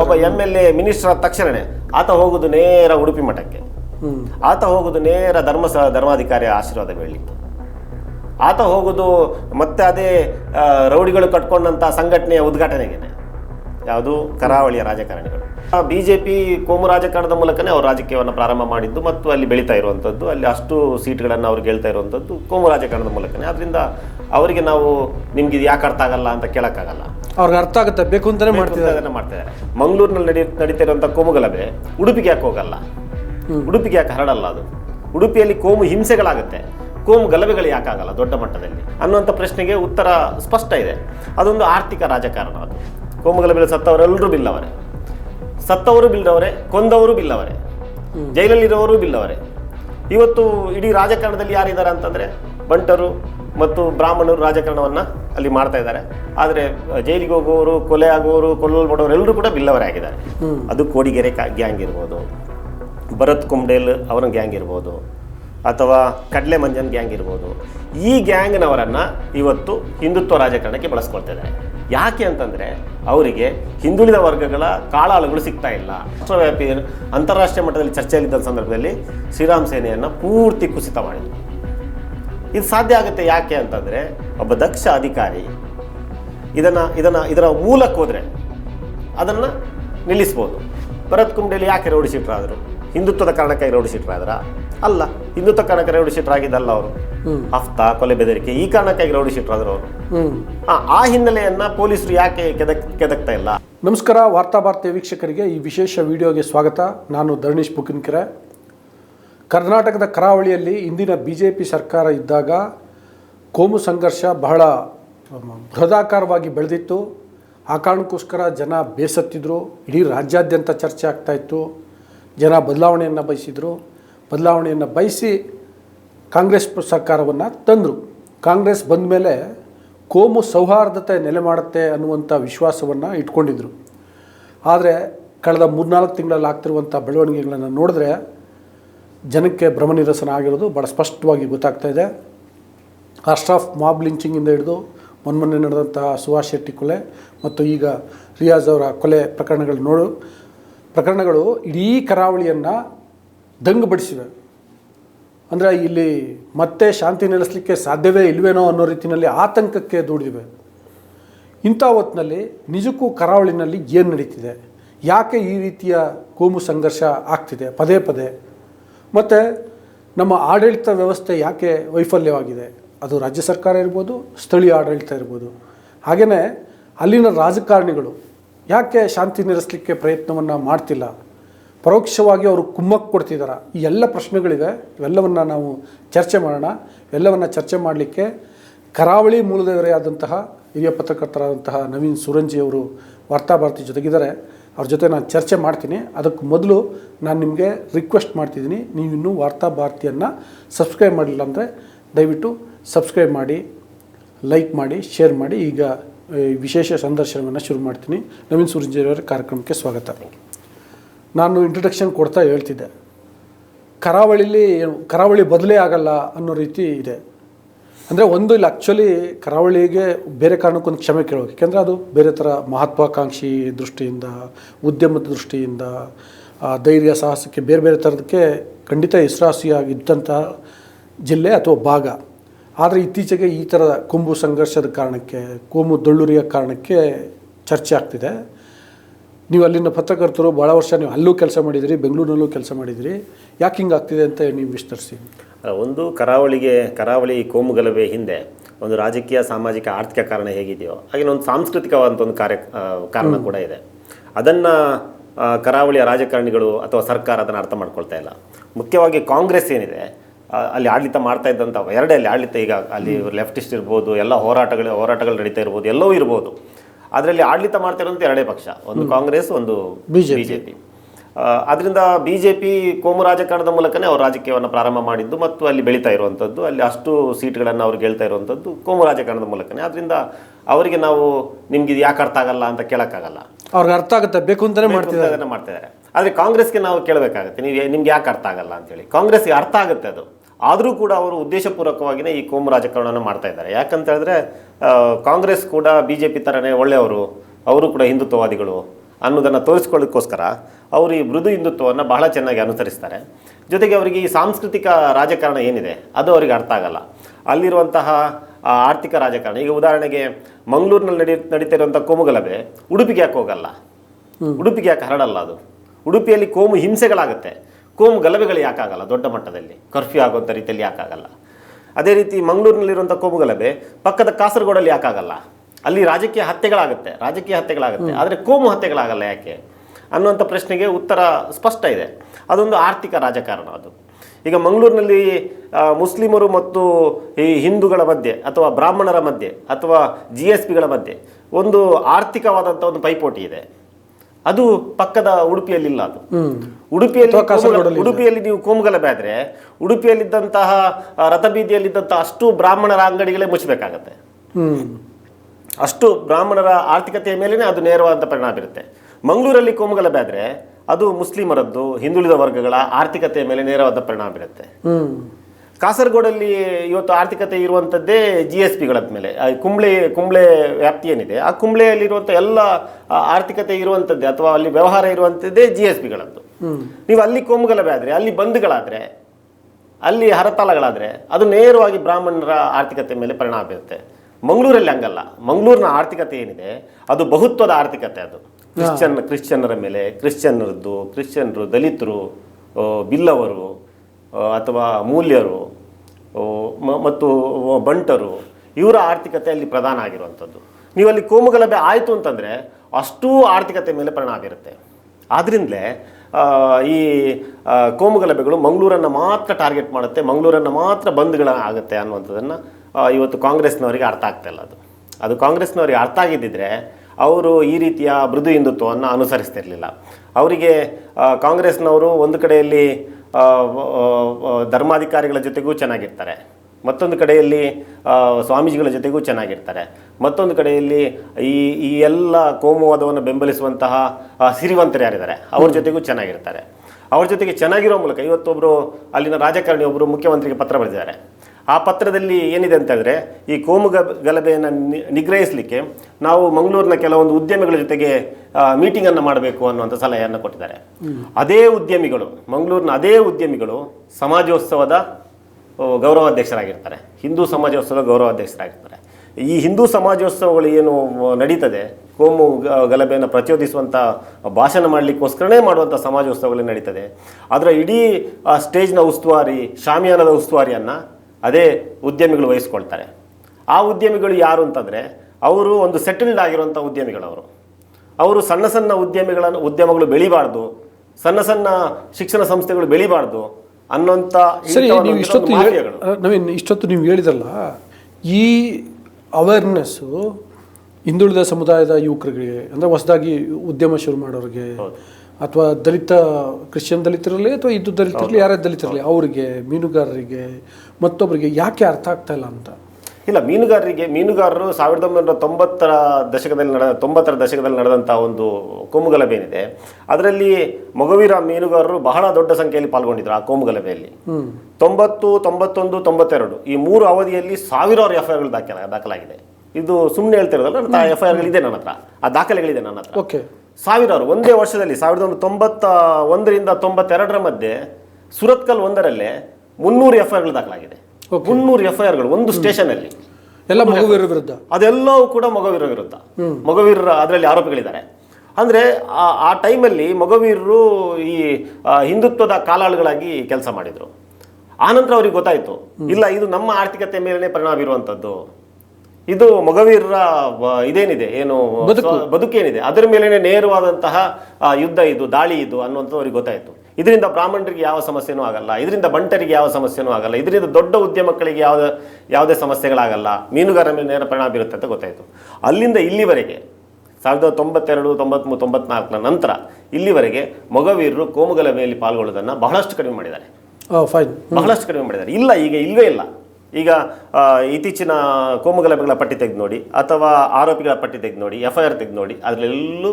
ಒಬ್ಬ M L A minister ಆದ ತಕ್ಷಣನೇ ಆತ ಹೋಗುದು ನೇರ ಉಡುಪಿ ಮಠಕ್ಕೆ. ಆತ ಹೋಗುದು ನೇರ ಧರ್ಮ ಧರ್ಮಾಧಿಕಾರಿ ಆಶೀರ್ವಾದ ಬೇಡಲಿಕ್ಕೆ. ಆತ ಹೋಗುದು ಮತ್ತೆ ಅದೇ ರೌಡಿಗಳು ಕಟ್ಕೊಂಡಂತ ಸಂಘಟನೆಯ ಉದ್ಘಾಟನೆಗೇನೆ. ಯಾವುದು? ಕರಾವಳಿಯ ರಾಜಕಾರಣಿಗಳು. ಬಿ ಜೆ ಪಿ ಕೋಮು ರಾಜಕಾರಣದ ಮೂಲಕನೇ ಅವರು ರಾಜಕೀಯವನ್ನು ಪ್ರಾರಂಭ ಮಾಡಿದ್ದು ಮತ್ತು ಅಲ್ಲಿ ಬೆಳೀತಾ ಇರುವಂಥದ್ದು, ಅಲ್ಲಿ ಅಷ್ಟು ಸೀಟ್ಗಳನ್ನು ಅವ್ರು ಗೆಲ್ತಾ ಇರುವಂಥದ್ದು ಕೋಮು ರಾಜಕಾರಣದ ಮೂಲಕನೇ. ಅದರಿಂದ ಅವರಿಗೆ ನಾವು ನಿಮ್ಗೆ ಇದು ಯಾಕೆ ಅರ್ಥ ಆಗಲ್ಲ? ಅಂತ ಕೇಳೋಕ್ಕಾಗಲ್ಲ. ಅವ್ರಿಗೆ ಅರ್ಥ ಆಗುತ್ತೆ. ಬೇಕು ಅಂತಾನೆ ಮಾಡ್ತಿದ್ದಾರೆ. ಅದನ್ನ ಮಾಡ್ತಿದ್ದಾರೆ. ಮಂಗಳೂರಿನಲ್ಲಿ ನಡಿ ನಡೀತಾ ಇರುವಂಥ ಕೋಮುಗಲಭೆ ಉಡುಪಿಗೆ ಯಾಕೆ ಹೋಗಲ್ಲ? ಉಡುಪಿಗೆ ಯಾಕೆ ಹರಡಲ್ಲ ಅದು? ಉಡುಪಿಯಲ್ಲಿ ಕೋಮು ಹಿಂಸೆಗಳಾಗುತ್ತೆ. ಕೋಮು ಗಲಭೆಗಳು ಯಾಕಾಗಲ್ಲ ದೊಡ್ಡ ಮಟ್ಟದಲ್ಲಿ? ಅನ್ನುವಂಥ ಪ್ರಶ್ನೆಗೆ ಉತ್ತರ ಸ್ಪಷ್ಟ ಇದೆ. ಅದೊಂದು ಆರ್ಥಿಕ ರಾಜಕಾರಣ ಅದು. ಕೋಮು ಗಲಭೆಯಲ್ಲಿ ಸತ್ತವರೆಲ್ಲರೂ ಬಿಲ್ಲವರೇ. ಸತ್ತವರು ಬಿಲ್ಲವರೇ ಕೊಂದವರು ಬಿಲ್ಲವರೇ. ಜೈಲಲ್ಲಿರೋರು ಬಿಲ್ಲವರೇ. ಇವತ್ತು ಇಡೀ ರಾಜಕಾರಣದಲ್ಲಿ ಯಾರಿದ್ದಾರೆ ಅಂತಂದರೆ ಬಂಟರು ಮತ್ತು ಬ್ರಾಹ್ಮಣರು ರಾಜಕಾರಣವನ್ನು ಅಲ್ಲಿ ಮಾಡ್ತಾ ಇದ್ದಾರೆ. ಆದರೆ ಜೈಲಿಗೆ ಹೋಗುವವರು ಕೊಲೆ ಆಗುವವರು ಕೊಲ್ಲಲ್ಪಡೋರು ಎಲ್ಲರೂ ಕೂಡ ಬಿಲ್ಲವರೇ ಆಗಿದ್ದಾರೆ. ಅದು ಕೋಡಿಗೆರೆ ಗ್ಯಾಂಗ್ ಇರ್ಬೋದು. ಭರತ್ ಕುಂಬ್ಡೇಲ್ ಅವರ ಗ್ಯಾಂಗ್ ಇರ್ಬೋದು. ಅಥವಾ ಕಡಲೆ ಮಂಜನ್ ಗ್ಯಾಂಗ್ ಇರ್ಬೋದು. ಈ ಗ್ಯಾಂಗ್ನವರನ್ನು ಇವತ್ತು ಹಿಂದುತ್ವ ರಾಜಕಾರಣಕ್ಕೆ ಬಳಸ್ಕೊಳ್ತಾ ಇದ್ದಾರೆ. ಯಾಕೆ ಅಂತಂದ್ರೆ ಅವರಿಗೆ ಹಿಂದುಳಿದ ವರ್ಗಗಳ ಕಾಳಾಳುಗಳು ಸಿಗ್ತಾ ಇಲ್ಲ. ರಾಷ್ಟ್ರವ್ಯಾಪಿ ಅಂತಾರಾಷ್ಟ್ರೀಯ ಮಟ್ಟದಲ್ಲಿ ಚರ್ಚೆಯಲ್ಲಿದ್ದ ಸಂದರ್ಭದಲ್ಲಿ ಶ್ರೀರಾಮ್ ಸೇನೆಯನ್ನು ಪೂರ್ತಿ ಕುಸಿತ ಮಾಡಿದ್ರು. ಇದು ಸಾಧ್ಯ ಆಗುತ್ತೆ ಯಾಕೆ ಅಂತಂದ್ರೆ ಒಬ್ಬ ದಕ್ಷ ಅಧಿಕಾರಿ ಇದನ್ನ ಇದನ್ನ ಇದರ ಮೂಲಕ್ಕೆ ಹೋದರೆ ಅದನ್ನ ನಿಲ್ಲಿಸ್ಬೋದು. ಭರತ್ ಕುಂಬ್ಡೇಲಿ ಯಾಕೆ ರೌಡಿ ಶೀಟ್ರಾದರು ಹಿಂದುತ್ವದ ಕಾರಣಕ್ಕಾಗಿ ರೌಡಿ ಶೀಟ್ರಾದ್ರ ಅಲ್ಲ ಹಿಂದುತ್ವ ಕಾರಣಕ್ಕೆ ರೌಡಿ ಶೀಟ್ರಾಗಿದ್ದಲ್ಲ ಅವರು ಹಫ್ತಾ ಕೊಲೆ ಬೆದರಿಕೆ ಈ ಕಾರಣಕ್ಕಾಗಿ ರೌಡಿ ಶೀಟ್ರಾದ್ರು ಅವರು ಆ, ಆ ಹಿನ್ನೆಲೆಯನ್ನ ಪೊಲೀಸರು ಯಾಕೆ ಕೆದಕ್ ಕೆದಕ್ತಾ ಇಲ್ಲ? ನಮಸ್ಕಾರ ವಾರ್ತಾ ಭಾರತೀಯ ವೀಕ್ಷಕರಿಗೆ ಈ ವಿಶೇಷ ವಿಡಿಯೋಗೆ ಸ್ವಾಗತ. ನಾನು ಧರಣೀಶ್ ಬುಕಿನ್ಕೆರೆ. ಕರ್ನಾಟಕದ ಕರಾವಳಿಯಲ್ಲಿ ಇಂದಿನ ಬಿ ಜೆ ಪಿ ಸರ್ಕಾರ ಇದ್ದಾಗ ಕೋಮು ಸಂಘರ್ಷ ಬಹಳ ಬೃಹದಾಕಾರವಾಗಿ ಬೆಳೆದಿತ್ತು. ಆ ಕಾರಣಕ್ಕೋಸ್ಕರ ಜನ ಬೇಸತ್ತಿದ್ರು. ಇಡೀ ರಾಜ್ಯಾದ್ಯಂತ ಚರ್ಚೆ ಆಗ್ತಾ ಇತ್ತು. ಜನ ಬದಲಾವಣೆಯನ್ನು ಬಯಸಿದರು. ಬದಲಾವಣೆಯನ್ನು ಬಯಸಿ ಕಾಂಗ್ರೆಸ್ ಸರ್ಕಾರವನ್ನು ತಂದರು. ಕಾಂಗ್ರೆಸ್ ಬಂದ ಮೇಲೆ ಕೋಮು ಸೌಹಾರ್ದತೆ ನೆಲೆ ಮಾಡುತ್ತೆ ಅನ್ನುವಂಥ ವಿಶ್ವಾಸವನ್ನು ಇಟ್ಕೊಂಡಿದ್ರು. ಆದರೆ, ಕಳೆದ ಮೂರ್ನಾಲ್ಕು ತಿಂಗಳಲ್ಲಿ ಆಗ್ತಿರುವಂಥ ಬೆಳವಣಿಗೆಗಳನ್ನು ನೋಡಿದ್ರೆ ಜನಕ್ಕೆ ಭ್ರಮನಿರಸನ ಆಗಿರೋದು ಭಾಳ ಸ್ಪಷ್ಟವಾಗಿ ಗೊತ್ತಾಗ್ತಾ ಇದೆ. ಆಫ್ ಮಾಬ್ ಲಿಂಚಿಂಗಿಂದ ಹಿಡಿದು ಮೊನ್ಮೊನ್ನೆ ನಡೆದಂತಹ ಸುಭಾಷ್ ಶೆಟ್ಟಿ ಕೊಲೆ ಮತ್ತು ಈಗ ರಿಯಾಜ್ ಅವರ ಕೊಲೆ ಪ್ರಕರಣಗಳು ನೋಡು. ಪ್ರಕರಣಗಳು ಇಡೀ ಕರಾವಳಿಯನ್ನು ದಂಗುಬಡಿಸಿವೆ. ಅಂದರೆ ಇಲ್ಲಿ ಮತ್ತೆ ಶಾಂತಿ ನೆಲೆಸಲಿಕ್ಕೆ ಸಾಧ್ಯವೇ ಇಲ್ವೇನೋ ಅನ್ನೋ ರೀತಿಯಲ್ಲಿ ಆತಂಕಕ್ಕೆ ದೂಡಿವೆ. ಇಂಥ ಹೊತ್ತಿನಲ್ಲಿ ನಿಜಕ್ಕೂ ಕರಾವಳಿನಲ್ಲಿ ಏನು ನಡೀತಿದೆ? ಯಾಕೆ ಈ ರೀತಿಯ ಕೋಮು ಸಂಘರ್ಷ ಆಗ್ತಿದೆ? ಪದೇ ಪದೇ ಮತ್ತು ನಮ್ಮ ಆಡಳಿತ ವ್ಯವಸ್ಥೆ ಯಾಕೆ ವೈಫಲ್ಯವಾಗಿದೆ? ಅದು ರಾಜ್ಯ ಸರ್ಕಾರ ಇರ್ಬೋದು, ಸ್ಥಳೀಯ ಆಡಳಿತ ಇರ್ಬೋದು. ಹಾಗೆಯೇ ಅಲ್ಲಿನ ರಾಜಕಾರಣಿಗಳು ಯಾಕೆ ಶಾಂತಿ ನಿರಸಲಿಕ್ಕೆ ಪ್ರಯತ್ನವನ್ನು ಮಾಡ್ತಿಲ್ಲ? ಪರೋಕ್ಷವಾಗಿ ಅವರು ಕುಮ್ಮಕ್ಕೆ ಕೊಡ್ತಿದ್ದಾರೆ ಈ ಎಲ್ಲ ಪ್ರಶ್ನೆಗಳಿವೆ. ಇವೆಲ್ಲವನ್ನು ನಾವು ಚರ್ಚೆ ಮಾಡೋಣ. ಎಲ್ಲವನ್ನು ಚರ್ಚೆ ಮಾಡಲಿಕ್ಕೆ ಕರಾವಳಿ ಮೂಲದವರೇ ಆದಂತಹ ಹಿರಿಯ ಪತ್ರಕರ್ತರಾದಂತಹ ನವೀನ್ ಸುರಂಜಿ ಅವರು ವಾರ್ತಾಭಾರತಿ ಜೊತೆಗಿದ್ದಾರೆ. ಅವ್ರ ಜೊತೆ ನಾನು ಚರ್ಚೆ ಮಾಡ್ತೀನಿ. ಅದಕ್ಕೆ ಮೊದಲು ನಾನು ನಿಮಗೆ ರಿಕ್ವೆಸ್ಟ್ ಮಾಡ್ತಿದ್ದೀನಿ. ನೀವಿನ್ನೂ ವಾರ್ತಾಭಾರತಿಯನ್ನು ಸಬ್ಸ್ಕ್ರೈಬ್ ಮಾಡಿಲ್ಲ ಅಂದರೆ ದಯವಿಟ್ಟು ಸಬ್ಸ್ಕ್ರೈಬ್ ಮಾಡಿ ಲೈಕ್ ಮಾಡಿ ಶೇರ್ ಮಾಡಿ. ಈಗ ವಿಶೇಷ ಸಂದರ್ಶನವನ್ನು ಶುರು ಮಾಡ್ತೀನಿ. ನವೀನ್ ಸುರಂಜಿ ಅವರ ಕಾರ್ಯಕ್ರಮಕ್ಕೆ ಸ್ವಾಗತ. ನಾನು ಇಂಟ್ರಡಕ್ಷನ್ ಕೊಡ್ತಾ ಹೇಳ್ತಿದ್ದೆ. ಕರಾವಳಿಲಿ ಕರಾವಳಿ ಬದಲೇ ಆಗಲ್ಲ ಅನ್ನೋ ರೀತಿ ಇದೆ. ಅಂದರೆ ಒಂದು ಇಲ್ಲಿ ಆ್ಯಕ್ಚುಲಿ ಕರಾವಳಿಗೆ ಬೇರೆ ಕಾರಣಕ್ಕೊಂದು ಕ್ಷಮೆ ಕೇಳೋಕೆ, ಯಾಕೆಂದರೆ ಅದು ಬೇರೆ ಥರ ಮಹತ್ವಾಕಾಂಕ್ಷಿ ದೃಷ್ಟಿಯಿಂದ, ಉದ್ಯಮದ ದೃಷ್ಟಿಯಿಂದ ಧೈರ್ಯ, ಸಾಹಸಕ್ಕೆ ಬೇರೆ ಬೇರೆ ಥರದಕ್ಕೆ ಖಂಡಿತ ಹೆಸರಾಸಿಯಾಗಿದ್ದಂಥ ಜಿಲ್ಲೆ ಅಥವಾ ಭಾಗ. ಆದರೆ ಇತ್ತೀಚೆಗೆ ಈ ಥರದ ಕುಂಬು ಸಂಘರ್ಷದ ಕಾರಣಕ್ಕೆ ಕೋಮು ದೊಳ್ಳುರಿಯ ಕಾರಣಕ್ಕೆ ಚರ್ಚೆ ಆಗ್ತಿದೆ. ನೀವು ಅಲ್ಲಿನ ಪತ್ರಕರ್ತರು ಭಾಳ ವರ್ಷ ನೀವು ಅಲ್ಲೂ ಕೆಲಸ ಮಾಡಿದಿರಿ ಬೆಂಗಳೂರಿನಲ್ಲೂ ಕೆಲಸ ಮಾಡಿದಿರಿ. ಯಾಕೆ ಹಿಂಗೆ ಆಗ್ತಿದೆ ಅಂತ ನೀವು ವಿಸ್ತರಿಸಿ. ಒಂದು ಕರಾವಳಿಗೆ ಕರಾವಳಿ ಕೋಮುಗಲಭೆ ಹಿಂದೆ ಒಂದು ರಾಜಕೀಯ ಸಾಮಾಜಿಕ ಆರ್ಥಿಕ ಕಾರಣ ಹೇಗಿದೆಯೋ ಹಾಗೆ ಒಂದು ಸಾಂಸ್ಕೃತಿಕವಾದಂಥ ಒಂದು ಕಾರ್ಯ ಕಾರಣ ಕೂಡ ಇದೆ. ಅದನ್ನು ಕರಾವಳಿಯ ರಾಜಕಾರಣಿಗಳು ಅಥವಾ ಸರ್ಕಾರ ಅದನ್ನು ಅರ್ಥ ಮಾಡ್ಕೊಳ್ತಾ ಇಲ್ಲ. ಮುಖ್ಯವಾಗಿ ಕಾಂಗ್ರೆಸ್ ಏನಿದೆ ಅಲ್ಲಿ ಆಡಳಿತ ಮಾಡ್ತಾ ಇದ್ದಂಥ ಎರಡೇ ಅಲ್ಲಿ ಆಡಳಿತ ಈಗ ಅಲ್ಲಿ ಲೆಫ್ಟಿಸ್ಟ್ ಇರ್ಬೋದು ಎಲ್ಲ ಹೋರಾಟಗಳು ಹೋರಾಟಗಳು ನಡೀತಾ ಇರ್ಬೋದು ಎಲ್ಲವೂ ಇರ್ಬೋದು. ಅದರಲ್ಲಿ ಆಡಳಿತ ಮಾಡ್ತಾ ಇರೋಂಥ ಎರಡೇ ಪಕ್ಷ ಒಂದು ಕಾಂಗ್ರೆಸ್ ಒಂದು ಬಿ ಜೆ ಬಿಜೆಪಿ. ಅದರಿಂದ ಬಿ ಜೆ ಪಿ ಕೋಮು ರಾಜಕಾರಣದ ಮೂಲಕನೇ ಅವರು ರಾಜಕೀಯವನ್ನು ಪ್ರಾರಂಭ ಮಾಡಿದ್ದು ಮತ್ತು ಅಲ್ಲಿ ಬೆಳೀತಾ ಇರುವಂಥದ್ದು ಅಲ್ಲಿ ಅಷ್ಟು ಸೀಟ್ಗಳನ್ನು ಅವ್ರು ಗೆಲ್ತಾ ಇರುವಂಥದ್ದು ಕೋಮು ರಾಜಕಾರಣದ ಮೂಲಕನೇ. ಅದರಿಂದ ಅವರಿಗೆ ನಾವು ನಿಮ್ಗೆ ಇದು ಯಾಕೆ ಅರ್ಥ ಆಗಲ್ಲ ಅಂತ ಕೇಳೋಕ್ಕಾಗಲ್ಲ. ಅವ್ರಿಗೆ ಅರ್ಥ ಆಗುತ್ತೆ ಬೇಕು ಅಂತಲೇ ಮಾಡ್ತಿದ್ದಾರೆ. ಅದನ್ನು ಮಾಡ್ತಿದ್ದಾರೆ. ಆದರೆ ಕಾಂಗ್ರೆಸ್ಗೆ ನಾವು ಕೇಳಬೇಕಾಗುತ್ತೆ ನೀವು ನಿಮ್ಗೆ ಯಾಕೆ ಅರ್ಥ ಆಗಲ್ಲ ಅಂತೇಳಿ ಕಾಂಗ್ರೆಸ್ಗೆ ಅರ್ಥ ಆಗುತ್ತೆ ಅದು. ಆದರೂ ಕೂಡ ಅವರು ಉದ್ದೇಶಪೂರ್ವಕವಾಗಿಯೇ ಈ ಕೋಮು ರಾಜಕಾರಣವನ್ನು ಮಾಡ್ತಾ ಇದ್ದಾರೆ. ಯಾಕಂತ ಹೇಳಿದ್ರೆ ಕಾಂಗ್ರೆಸ್ ಕೂಡ ಬಿ ಜೆ ಪಿ ಥರನೇ ಒಳ್ಳೆಯವರು ಅವರು ಕೂಡ ಹಿಂದುತ್ವವಾದಿಗಳು ಅನ್ನೋದನ್ನು ತೋರಿಸ್ಕೊಳ್ಳೋಕ್ಕೋಸ್ಕರ ಅವರು ಈ ಮೃದು ಹಿಂದುತ್ವವನ್ನು ಬಹಳ ಚೆನ್ನಾಗಿ ಅನುಸರಿಸ್ತಾರೆ. ಜೊತೆಗೆ ಅವರಿಗೆ ಈ ಸಾಂಸ್ಕೃತಿಕ ರಾಜಕಾರಣ ಏನಿದೆ ಅದು ಅವರಿಗೆ ಅರ್ಥ ಆಗಲ್ಲ. ಅಲ್ಲಿರುವಂತಹ ಆರ್ಥಿಕ ರಾಜಕಾರಣ ಈಗ ಉದಾಹರಣೆಗೆ ಮಂಗಳೂರಿನಲ್ಲಿ ನಡಿ ನಡೀತಾ ಇರುವಂಥ ಕೋಮುಗಲಭೆ ಉಡುಪಿಗೆ ಯಾಕೆ ಹೋಗಲ್ಲ? ಉಡುಪಿಗೆ ಯಾಕೆ ಹರಡಲ್ಲ ಅದು? ಉಡುಪಿಯಲ್ಲಿ ಕೋಮು ಹಿಂಸೆಗಳಾಗುತ್ತೆ. ಕೋಮು ಗಲಭೆಗಳು ಯಾಕಾಗಲ್ಲ ದೊಡ್ಡ ಮಟ್ಟದಲ್ಲಿ ಕರ್ಫ್ಯೂ ಆಗುವಂಥ ರೀತಿಯಲ್ಲಿ ಯಾಕಾಗಲ್ಲ ಅದೇ ರೀತಿ ಮಂಗಳೂರಿನಲ್ಲಿರುವಂಥ ಕೋಮು ಗಲಭೆ ಪಕ್ಕದ ಕಾಸರಗೋಡಲ್ಲಿ ಯಾಕಾಗಲ್ಲ ಅಲ್ಲಿ ರಾಜಕೀಯ ಹತ್ಯೆಗಳಾಗುತ್ತೆ ರಾಜಕೀಯ ಹತ್ಯೆಗಳಾಗುತ್ತೆ. ಆದರೆ ಕೋಮು ಹತ್ಯೆಗಳಾಗಲ್ಲ ಯಾಕೆ? ಅನ್ನುವಂಥ ಪ್ರಶ್ನೆಗೆ ಉತ್ತರ ಸ್ಪಷ್ಟ ಇದೆ. ಅದೊಂದು ಆರ್ಥಿಕ ರಾಜಕಾರಣ ಅದು. ಈಗ ಮಂಗಳೂರಿನಲ್ಲಿ ಮುಸ್ಲಿಮರು ಮತ್ತು ಈ ಹಿಂದೂಗಳ ಮಧ್ಯೆ ಅಥವಾ ಬ್ರಾಹ್ಮಣರ ಮಧ್ಯೆ ಅಥವಾ ಜಿ ಎಸ್ ಪಿಗಳ ಮಧ್ಯೆ ಒಂದು ಆರ್ಥಿಕವಾದಂಥ ಒಂದು ಪೈಪೋಟಿ ಇದೆ. ಅದು ಪಕ್ಕದ ಉಡುಪಿಯಲ್ಲಿಲ್ಲ ಅದು. ಉಡುಪಿಯಲ್ಲಿ ಕೋಮುಗಲ- ಉಡುಪಿಯಲ್ಲಿ ನೀವು ಕೋಮುಗಲಭೆ ಬೇದ್ರೆ ಉಡುಪಿಯಲ್ಲಿದ್ದಂತಹ ರಥಬೀದಿಯಲ್ಲಿದ್ದಂತಹ ಅಷ್ಟು ಬ್ರಾಹ್ಮಣರ ಅಂಗಡಿಗಳೇ ಮುಚ್ಚಬೇಕಾಗತ್ತೆ. ಅಷ್ಟು ಬ್ರಾಹ್ಮಣರ ಆರ್ಥಿಕತೆಯ ಮೇಲೇ ಅದು ನೇರವಾದಂಥ ಪರಿಣಾಮ ಬೀರುತ್ತೆ. ಮಂಗಳೂರಲ್ಲಿ ಕೋಮುಗಲಭೆ ಆದರೆ ಅದು ಮುಸ್ಲಿಮರದ್ದು ಹಿಂದುಳಿದ ವರ್ಗಗಳ ಆರ್ಥಿಕತೆಯ ಮೇಲೆ ನೇರವಾದ ಪರಿಣಾಮ ಬೀರುತ್ತೆ. ಕಾಸರಗೋಡಲ್ಲಿ ಇವತ್ತು ಆರ್ಥಿಕತೆ ಇರುವಂಥದ್ದೇ ಜಿ ಎಸ್ ಪಿಗಳ ಮೇಲೆ. ಕುಂಬ್ಳೆ ಕುಂಬ್ಳೆ ವ್ಯಾಪ್ತಿ ಏನಿದೆ ಆ ಕುಂಬ್ಳೆಯಲ್ಲಿರುವಂಥ ಎಲ್ಲ ಆರ್ಥಿಕತೆ ಇರುವಂಥದ್ದೇ ಅಥವಾ ಅಲ್ಲಿ ವ್ಯವಹಾರ ಇರುವಂಥದ್ದೇ ಜಿ ಎಸ್ ಪಿಗಳದ್ದು ನೀವು ಅಲ್ಲಿ ಕೋಮುಗಲಭೆ ಆದರೆ ಅಲ್ಲಿ ಬಂದ್ಗಳಾದರೆ ಅಲ್ಲಿ ಹರತಾಳಗಳಾದರೆ ಅದು ನೇರವಾಗಿ ಬ್ರಾಹ್ಮಣರ ಆರ್ಥಿಕತೆ ಮೇಲೆ ಪರಿಣಾಮ ಬೀರುತ್ತೆ. ಮಂಗಳೂರಲ್ಲಿ ಹಂಗಲ್ಲ. ಮಂಗಳೂರಿನ ಆರ್ಥಿಕತೆ ಏನಿದೆ ಅದು ಬಹುತ್ವದ ಆರ್ಥಿಕತೆ ಅದು. ಕ್ರಿಶ್ಚಿಯನ್ ಕ್ರಿಶ್ಚಿಯನ್ನರ ಮೇಲೆ ಕ್ರಿಶ್ಚಿಯನ್ನರದ್ದು ಕ್ರಿಶ್ಚಿಯನ್ರು ದಲಿತರು ಬಿಲ್ಲವರು ಅಥವಾ ಮೂಲ್ಯರು ಮತ್ತು ಬಂಟರು ಇವರ ಆರ್ಥಿಕತೆ ಅಲ್ಲಿ ಪ್ರಧಾನ ಆಗಿರುವಂಥದ್ದು. ನೀವು ಅಲ್ಲಿ ಕೋಮುಗಲಭೆ ಆಯಿತು ಅಂತಂದರೆ ಅಷ್ಟೂ ಆರ್ಥಿಕತೆ ಮೇಲೆ ಪರಿಣಾಮ ಬೀರುತ್ತೆ. ಆದ್ರಿಂದಲೇ ಆ, ಈ ಕೋಮುಗಲಭೆಗಳು ಮಂಗಳೂರನ್ನು ಮಾತ್ರ ಟಾರ್ಗೆಟ್ ಮಾಡುತ್ತೆ, ಮಂಗಳೂರನ್ನು ಮಾತ್ರ ಬಂದ್ಗಳ ಆಗುತ್ತೆ ಅನ್ನುವಂಥದ್ದನ್ನು ಇವತ್ತು ಕಾಂಗ್ರೆಸ್ನವರಿಗೆ ಅರ್ಥ ಆಗ್ತಾ ಇಲ್ಲ ಅದು. ಅದು ಕಾಂಗ್ರೆಸ್ನವರಿಗೆ ಅರ್ಥ ಆಗಿದ್ದಿದ್ರೆ ಅವರು ಈ ರೀತಿಯ ಮೃದು ಹಿಂದುತ್ವವನ್ನು ಅನುಸರಿಸ್ತಿರಲಿಲ್ಲ. ಅವರಿಗೆ ಕಾಂಗ್ರೆಸ್ನವರು ಒಂದು ಕಡೆಯಲ್ಲಿ ಧರ್ಮಾಧಿಕಾರಿಗಳ ಜೊತೆಗೂ ಚೆನ್ನಾಗಿರ್ತಾರೆ. ಮತ್ತೊಂದು ಕಡೆಯಲ್ಲಿ ಸ್ವಾಮೀಜಿಗಳ ಜೊತೆಗೂ ಚೆನ್ನಾಗಿರ್ತಾರೆ. ಮತ್ತೊಂದು ಕಡೆಯಲ್ಲಿ ಈ ಈ ಎಲ್ಲ ಕೋಮುವಾದವನ್ನು ಬೆಂಬಲಿಸುವಂತಹ ಸಿರಿವಂತರು ಯಾರಿದ್ದಾರೆ? ಅವ್ರ ಜೊತೆಗೂ ಚೆನ್ನಾಗಿರ್ತಾರೆ. ಅವ್ರ ಜೊತೆಗೆ ಚೆನ್ನಾಗಿರೋ ಮೂಲಕ ಇವತ್ತೊಬ್ಬರು ಅಲ್ಲಿನ ರಾಜಕಾರಣಿ ಒಬ್ಬರು ಮುಖ್ಯಮಂತ್ರಿಗೆ ಪತ್ರ ಬರೆದಿದ್ದಾರೆ. ಆ ಪತ್ರದಲ್ಲಿ ಏನಿದೆ ಅಂತಂದರೆ ಈ ಕೋಮು ಗ- ಗಲಭೆಯನ್ನು ನಿಗ್ರಹಿಸಲಿಕ್ಕೆ ನಾವು ಮಂಗಳೂರಿನ ಕೆಲವೊಂದು ಉದ್ಯಮಿಗಳ ಜೊತೆಗೆ ಮೀಟಿಂಗನ್ನು ಮಾಡಬೇಕು ಅನ್ನುವಂಥ ಸಲಹೆಯನ್ನು ಕೊಟ್ಟಿದ್ದಾರೆ. ಅದೇ ಉದ್ಯಮಿಗಳು ಮಂಗಳೂರಿನ ಅದೇ ಉದ್ಯಮಿಗಳು ಸಮಾಜೋತ್ಸವದ ಗೌರವಾಧ್ಯಕ್ಷರಾಗಿರ್ತಾರೆ. ಹಿಂದೂ ಸಮಾಜೋತ್ಸವದ ಗೌರವಾಧ್ಯಕ್ಷರಾಗಿರ್ತಾರೆ. ಈ ಹಿಂದೂ ಸಮಾಜೋತ್ಸವಗಳು ಏನು ನಡೀತದೆ? ಕೋಮು ಗಲಭೆಯನ್ನು ಪ್ರಚೋದಿಸುವಂಥ ಭಾಷಣ ಮಾಡಲಿಕ್ಕೋಸ್ಕರನೇ ಮಾಡುವಂಥ ಸಮಾಜೋತ್ಸವಗಳು ನಡೀತದೆ. ಅದರ ಇಡೀ, ಆ ಸ್ಟೇಜ್ನ ಉಸ್ತುವಾರಿ, ಶಾಮಿಯಾನದ ಉಸ್ತುವಾರಿಯನ್ನು ಅದೇ ಉದ್ಯಮಿಗಳು ವಹಿಸ್ಕೊಳ್ತಾರೆ. ಆ ಉದ್ಯಮಿಗಳು ಯಾರು ಅಂತಂದರೆ, ಅವರು ಒಂದು ಸೆಟಲ್ಡ್ ಆಗಿರುವಂಥ ಉದ್ಯಮಿಗಳು ಅವರು ಅವರು ಸಣ್ಣ ಸಣ್ಣ ಉದ್ಯಮಿಗಳನ್ನು, ಉದ್ಯಮಗಳು ಬೆಳಿಬಾರ್ದು. ಸಣ್ಣ ಸಣ್ಣ ಶಿಕ್ಷಣ ಸಂಸ್ಥೆಗಳು ಬೆಳಿಬಾರ್ದು. ಅನ್ನೋಂಥ ಸರಿ ನೀವು ಇಷ್ಟೊತ್ತು. ನವೀನ್ ಇಷ್ಟೊತ್ತು ನೀವು ಹೇಳಿದ್ರಲ್ಲ ಈ ಅವೇರ್ನೆಸ್ಸು ಹಿಂದುಳಿದ ಸಮುದಾಯದ ಯುವಕರಿಗೆ ಅಂದರೆ ಹೊಸದಾಗಿ ಉದ್ಯಮ ಶುರು ಮಾಡೋರಿಗೆ ಅಥವಾ ದಲಿತ ಕ್ರಿಶ್ಚಿಯನ್ ದಲಿತರಲ್ಲಿ ಅಥವಾ ಇದು ದಲಿತರಲ್ಲಿ ಯಾರೇ ದಲಿತರಲ್ಲಿ ಅವರಿಗೆ ಮೀನುಗಾರರಿಗೆ ಮತ್ತೊಬ್ಬರಿಗೆ ಯಾಕೆ ಅರ್ಥ ಆಗ್ತಾ ಇಲ್ಲ ಅಂತ? ಇಲ್ಲ ಮೀನುಗಾರರಿಗೆ ಮೀನುಗಾರರು ಸಾವಿರದ ಒಂಬೈನೂರ ತೊಂಬತ್ತರ ದಶಕದಲ್ಲಿ ನಡೆದ ತೊಂಬತ್ತರ ದಶಕದಲ್ಲಿ ನಡೆದಂಥ ಒಂದು ಕೋಮುಗಲಭೆ ಏನಿದೆ ಅದರಲ್ಲಿ ಮೊಗವೀರ ಮೀನುಗಾರರು ಬಹಳ ದೊಡ್ಡ ಸಂಖ್ಯೆಯಲ್ಲಿ ಪಾಲ್ಗೊಂಡಿದ್ರು ಆ ಕೋಮುಗಲಭೆಯಲ್ಲಿ. ತೊಂಬತ್ತು ತೊಂಬತ್ತೊಂದು ತೊಂಬತ್ತೆರಡು ಈ ಮೂರು ಅವಧಿಯಲ್ಲಿ ಸಾವಿರಾರು ಎಫ್ ಐ ಆರ್ಗಳು ದಾಖಲ ದಾಖಲಾಗಿದೆ. ಇದು ಸುಮ್ಮನೆ ಹೇಳ್ತಿರೋದಲ್ಲ ನನ್ನ ಎಫ್ ಐ ಆರ್ಗಳಿದೆ ನನ್ನ ಹತ್ರ ಆ ದಾಖಲೆಗಳಿದೆ ನನ್ನ ಹತ್ರ. ಓಕೆ. ಸಾವಿರಾರು ಒಂದೇ ವರ್ಷದಲ್ಲಿ ಸಾವಿರದ ಒಂದು ತೊಂಬತ್ತ ಒಂದರಿಂದ ತೊಂಬತ್ತೆರಡರ ಮಧ್ಯೆ ಸುರತ್ಕಲ್ ಒಂದರಲ್ಲೇ ಮುನ್ನೂರು ಎಫ್ ಐ ಆರ್ಗಳು ದಾಖಲಾಗಿದೆ. ಮುನ್ನೂರು ಎಫ್ ಐ ಆರ್ಗಳು ಒಂದು ಸ್ಟೇಷನಲ್ಲಿ. ಎಲ್ಲ ಮಗುವೀರ ವಿರುದ್ಧ. ಅದೆಲ್ಲವೂ ಕೂಡ ಮಗವೀರ ವಿರುದ್ಧ. ಮಗವೀರರ ಅದರಲ್ಲಿ ಆರೋಪಿಗಳಿದ್ದಾರೆ. ಅಂದರೆ ಆ- ಟೈಮಲ್ಲಿ ಮಗವೀರರು ಈ ಹಿಂದುತ್ವದ ಕಾಲಾಳುಗಳಾಗಿ ಕೆಲಸ ಮಾಡಿದರು. ಆನಂತರ ಅವ್ರಿಗೆ ಗೊತ್ತಾಯಿತು ಇಲ್ಲ ಇದು ನಮ್ಮ ಆರ್ಥಿಕತೆ ಮೇಲೆ ಪರಿಣಾಮ ಬೀರುವಂಥದ್ದು. ಇದು ಮೊಗವೀರರ ಇದೇನಿದೆ ಏನು ಬದುಕೇನಿದೆ ಅದರ ಮೇಲೇನೆ ನೇರವಾದಂತಹ ಯುದ್ಧ ಇದು ದಾಳಿ ಇದು ಅನ್ನುವಂಥದ್ದು ಅವ್ರಿಗೆ ಗೊತ್ತಾಯಿತು. ಇದರಿಂದ ಬ್ರಾಹ್ಮಣರಿಗೆ ಯಾವ ಸಮಸ್ಯೆನೂ ಆಗಲ್ಲ ಇದರಿಂದ ಬಂಟರಿಗೆ ಯಾವ ಸಮಸ್ಯೆನೂ ಆಗಲ್ಲ ಇದರಿಂದ ದೊಡ್ಡ ಉದ್ಯಮಗಳಿಗೆ ಯಾವುದೇ ಯಾವುದೇ ಸಮಸ್ಯೆಗಳಾಗಲ್ಲ ಮೀನುಗಾರ ಮೇಲೆ ನೇರ ಪರಿಣಾಮ ಬೀರುತ್ತೆ ಅಂತ ಗೊತ್ತಾಯಿತು. ಅಲ್ಲಿಂದ ಇಲ್ಲಿವರೆಗೆ ಸಾವಿರದ ತೊಂಬತ್ತೆರಡು ತೊಂಬತ್ಮೂರು ತೊಂಬತ್ನಾಲ್ಕರ ನಂತರ ಇಲ್ಲಿವರೆಗೆ ಮೊಗವೀರರು ಕೋಮುಗಲಭೆಯಲ್ಲಿ ಪಾಲ್ಗೊಳ್ಳೋದನ್ನು ಬಹಳಷ್ಟು ಕಡಿಮೆ ಮಾಡಿದ್ದಾರೆ. ಫೈನ್. ಬಹಳಷ್ಟು ಕಡಿಮೆ ಮಾಡಿದ್ದಾರೆ. ಇಲ್ಲ ಈಗ ಇಲ್ಲವೇ ಇಲ್ಲ. ಈಗ ಇತ್ತೀಚಿನ ಕೋಮುಗಲಭೆಗಳ ಪಟ್ಟಿ ತೆಗೆದು ನೋಡಿ ಅಥವಾ ಆರೋಪಿಗಳ ಪಟ್ಟಿ ತೆಗೆದು ನೋಡಿ ಎಫ್ ಐ ಆರ್ ತೆಗೆದು ನೋಡಿ ಅದರಲ್ಲೆಲ್ಲೂ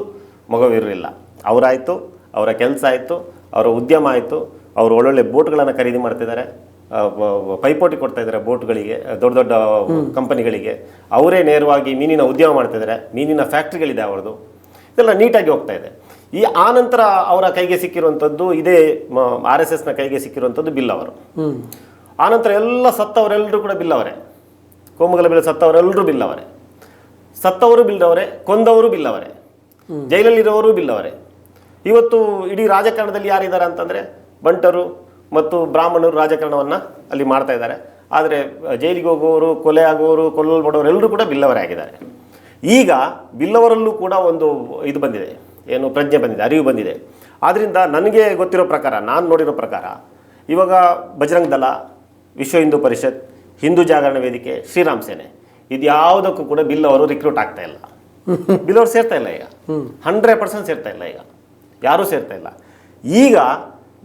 ಮೊಗವೀರರಿಲ್ಲ ಅವರಾಯಿತು ಅವರ ಕೆಲಸ ಆಯಿತು ಅವರ ಉದ್ಯಮ ಆಯಿತು ಅವರು ಒಳ್ಳೊಳ್ಳೆ ಬೋಟ್ಗಳನ್ನು ಖರೀದಿ ಮಾಡ್ತಿದ್ದಾರೆ ಪೈಪೋಟಿ ಕೊಡ್ತಾ ಇದ್ದಾರೆ ಬೋಟ್ಗಳಿಗೆ ದೊಡ್ಡ ದೊಡ್ಡ ಕಂಪನಿಗಳಿಗೆ. ಅವರೇ ನೇರವಾಗಿ ಮೀನಿನ ಉದ್ಯಮ ಮಾಡ್ತಿದ್ದಾರೆ ಮೀನಿನ ಫ್ಯಾಕ್ಟ್ರಿಗಳಿದೆ ಅವ್ರದ್ದು. ಇದೆಲ್ಲ ನೀಟಾಗಿ ಹೋಗ್ತಾ ಇದೆ. ಈ ಆನಂತರ ಅವರ ಕೈಗೆ ಸಿಕ್ಕಿರುವಂಥದ್ದು ಇದೇ ಆರ್ ಎಸ್ ಎಸ್ನ ಕೈಗೆ ಸಿಕ್ಕಿರುವಂಥದ್ದು ಬಿಲ್ ಅವರು. ಆನಂತರ ಎಲ್ಲ ಸತ್ತವರೆಲ್ಲರೂ ಕೂಡ ಬಿಲ್ ಅವರೇ. ಕೋಮುಗಲ ಬಿಲ್ ಸತ್ತವರೆಲ್ಲರೂ ಬಿಲ್ ಅವರೇ. ಸತ್ತವರು ಬಿಲ್ಲವರೇ ಕೊಂದವರು ಬಿಲ್ಲವರೇ ಜೈಲಲ್ಲಿರುವವರು ಬಿಲ್ಲವರೇ ಇವತ್ತು ಇಡೀ ರಾಜಕಾರಣದಲ್ಲಿ ಯಾರಿದ್ದಾರೆ ಅಂತಂದರೆ ಬಂಟರು ಮತ್ತು ಬ್ರಾಹ್ಮಣರು ರಾಜಕಾರಣವನ್ನು ಅಲ್ಲಿ ಮಾಡ್ತಾ ಇದ್ದಾರೆ. ಆದರೆ ಜೈಲಿಗೆ ಹೋಗುವವರು ಕೊಲೆ ಆಗುವವರು ಬಡವರು ಎಲ್ಲರೂ ಕೂಡ ಬಿಲ್ಲವರೇ ಆಗಿದ್ದಾರೆ. ಈಗ ಬಿಲ್ಲವರಲ್ಲೂ ಕೂಡ ಒಂದು ಇದು ಬಂದಿದೆ. ಏನು ಪ್ರಜ್ಞೆ ಬಂದಿದೆ ಅರಿವು ಬಂದಿದೆ. ಆದ್ದರಿಂದ ನನಗೆ ಗೊತ್ತಿರೋ ಪ್ರಕಾರ ನಾನು ನೋಡಿರೋ ಪ್ರಕಾರ ಇವಾಗ ಬಜರಂಗ್ ದಲ ವಿಶ್ವ ಹಿಂದೂ ಪರಿಷತ್ ಹಿಂದೂ ಜಾಗರಣ ವೇದಿಕೆ ಶ್ರೀರಾಮ್ ಸೇನೆ ಇದು ಯಾವುದಕ್ಕೂ ಕೂಡ ಬಿಲ್ ಅವರು ರಿಕ್ರೂಟ್ ಆಗ್ತಾ ಇಲ್ಲ. ಬಿಲ್ಲವರು ಸೇರ್ತಾ ಇಲ್ಲ ಈಗ. ಹಂಡ್ರೆಡ್ ಪರ್ಸೆಂಟ್ ಸೇರ್ತಾ ಇಲ್ಲ ಈಗ. ಯಾರೂ ಸೇರ್ತಾ ಇಲ್ಲ. ಈಗ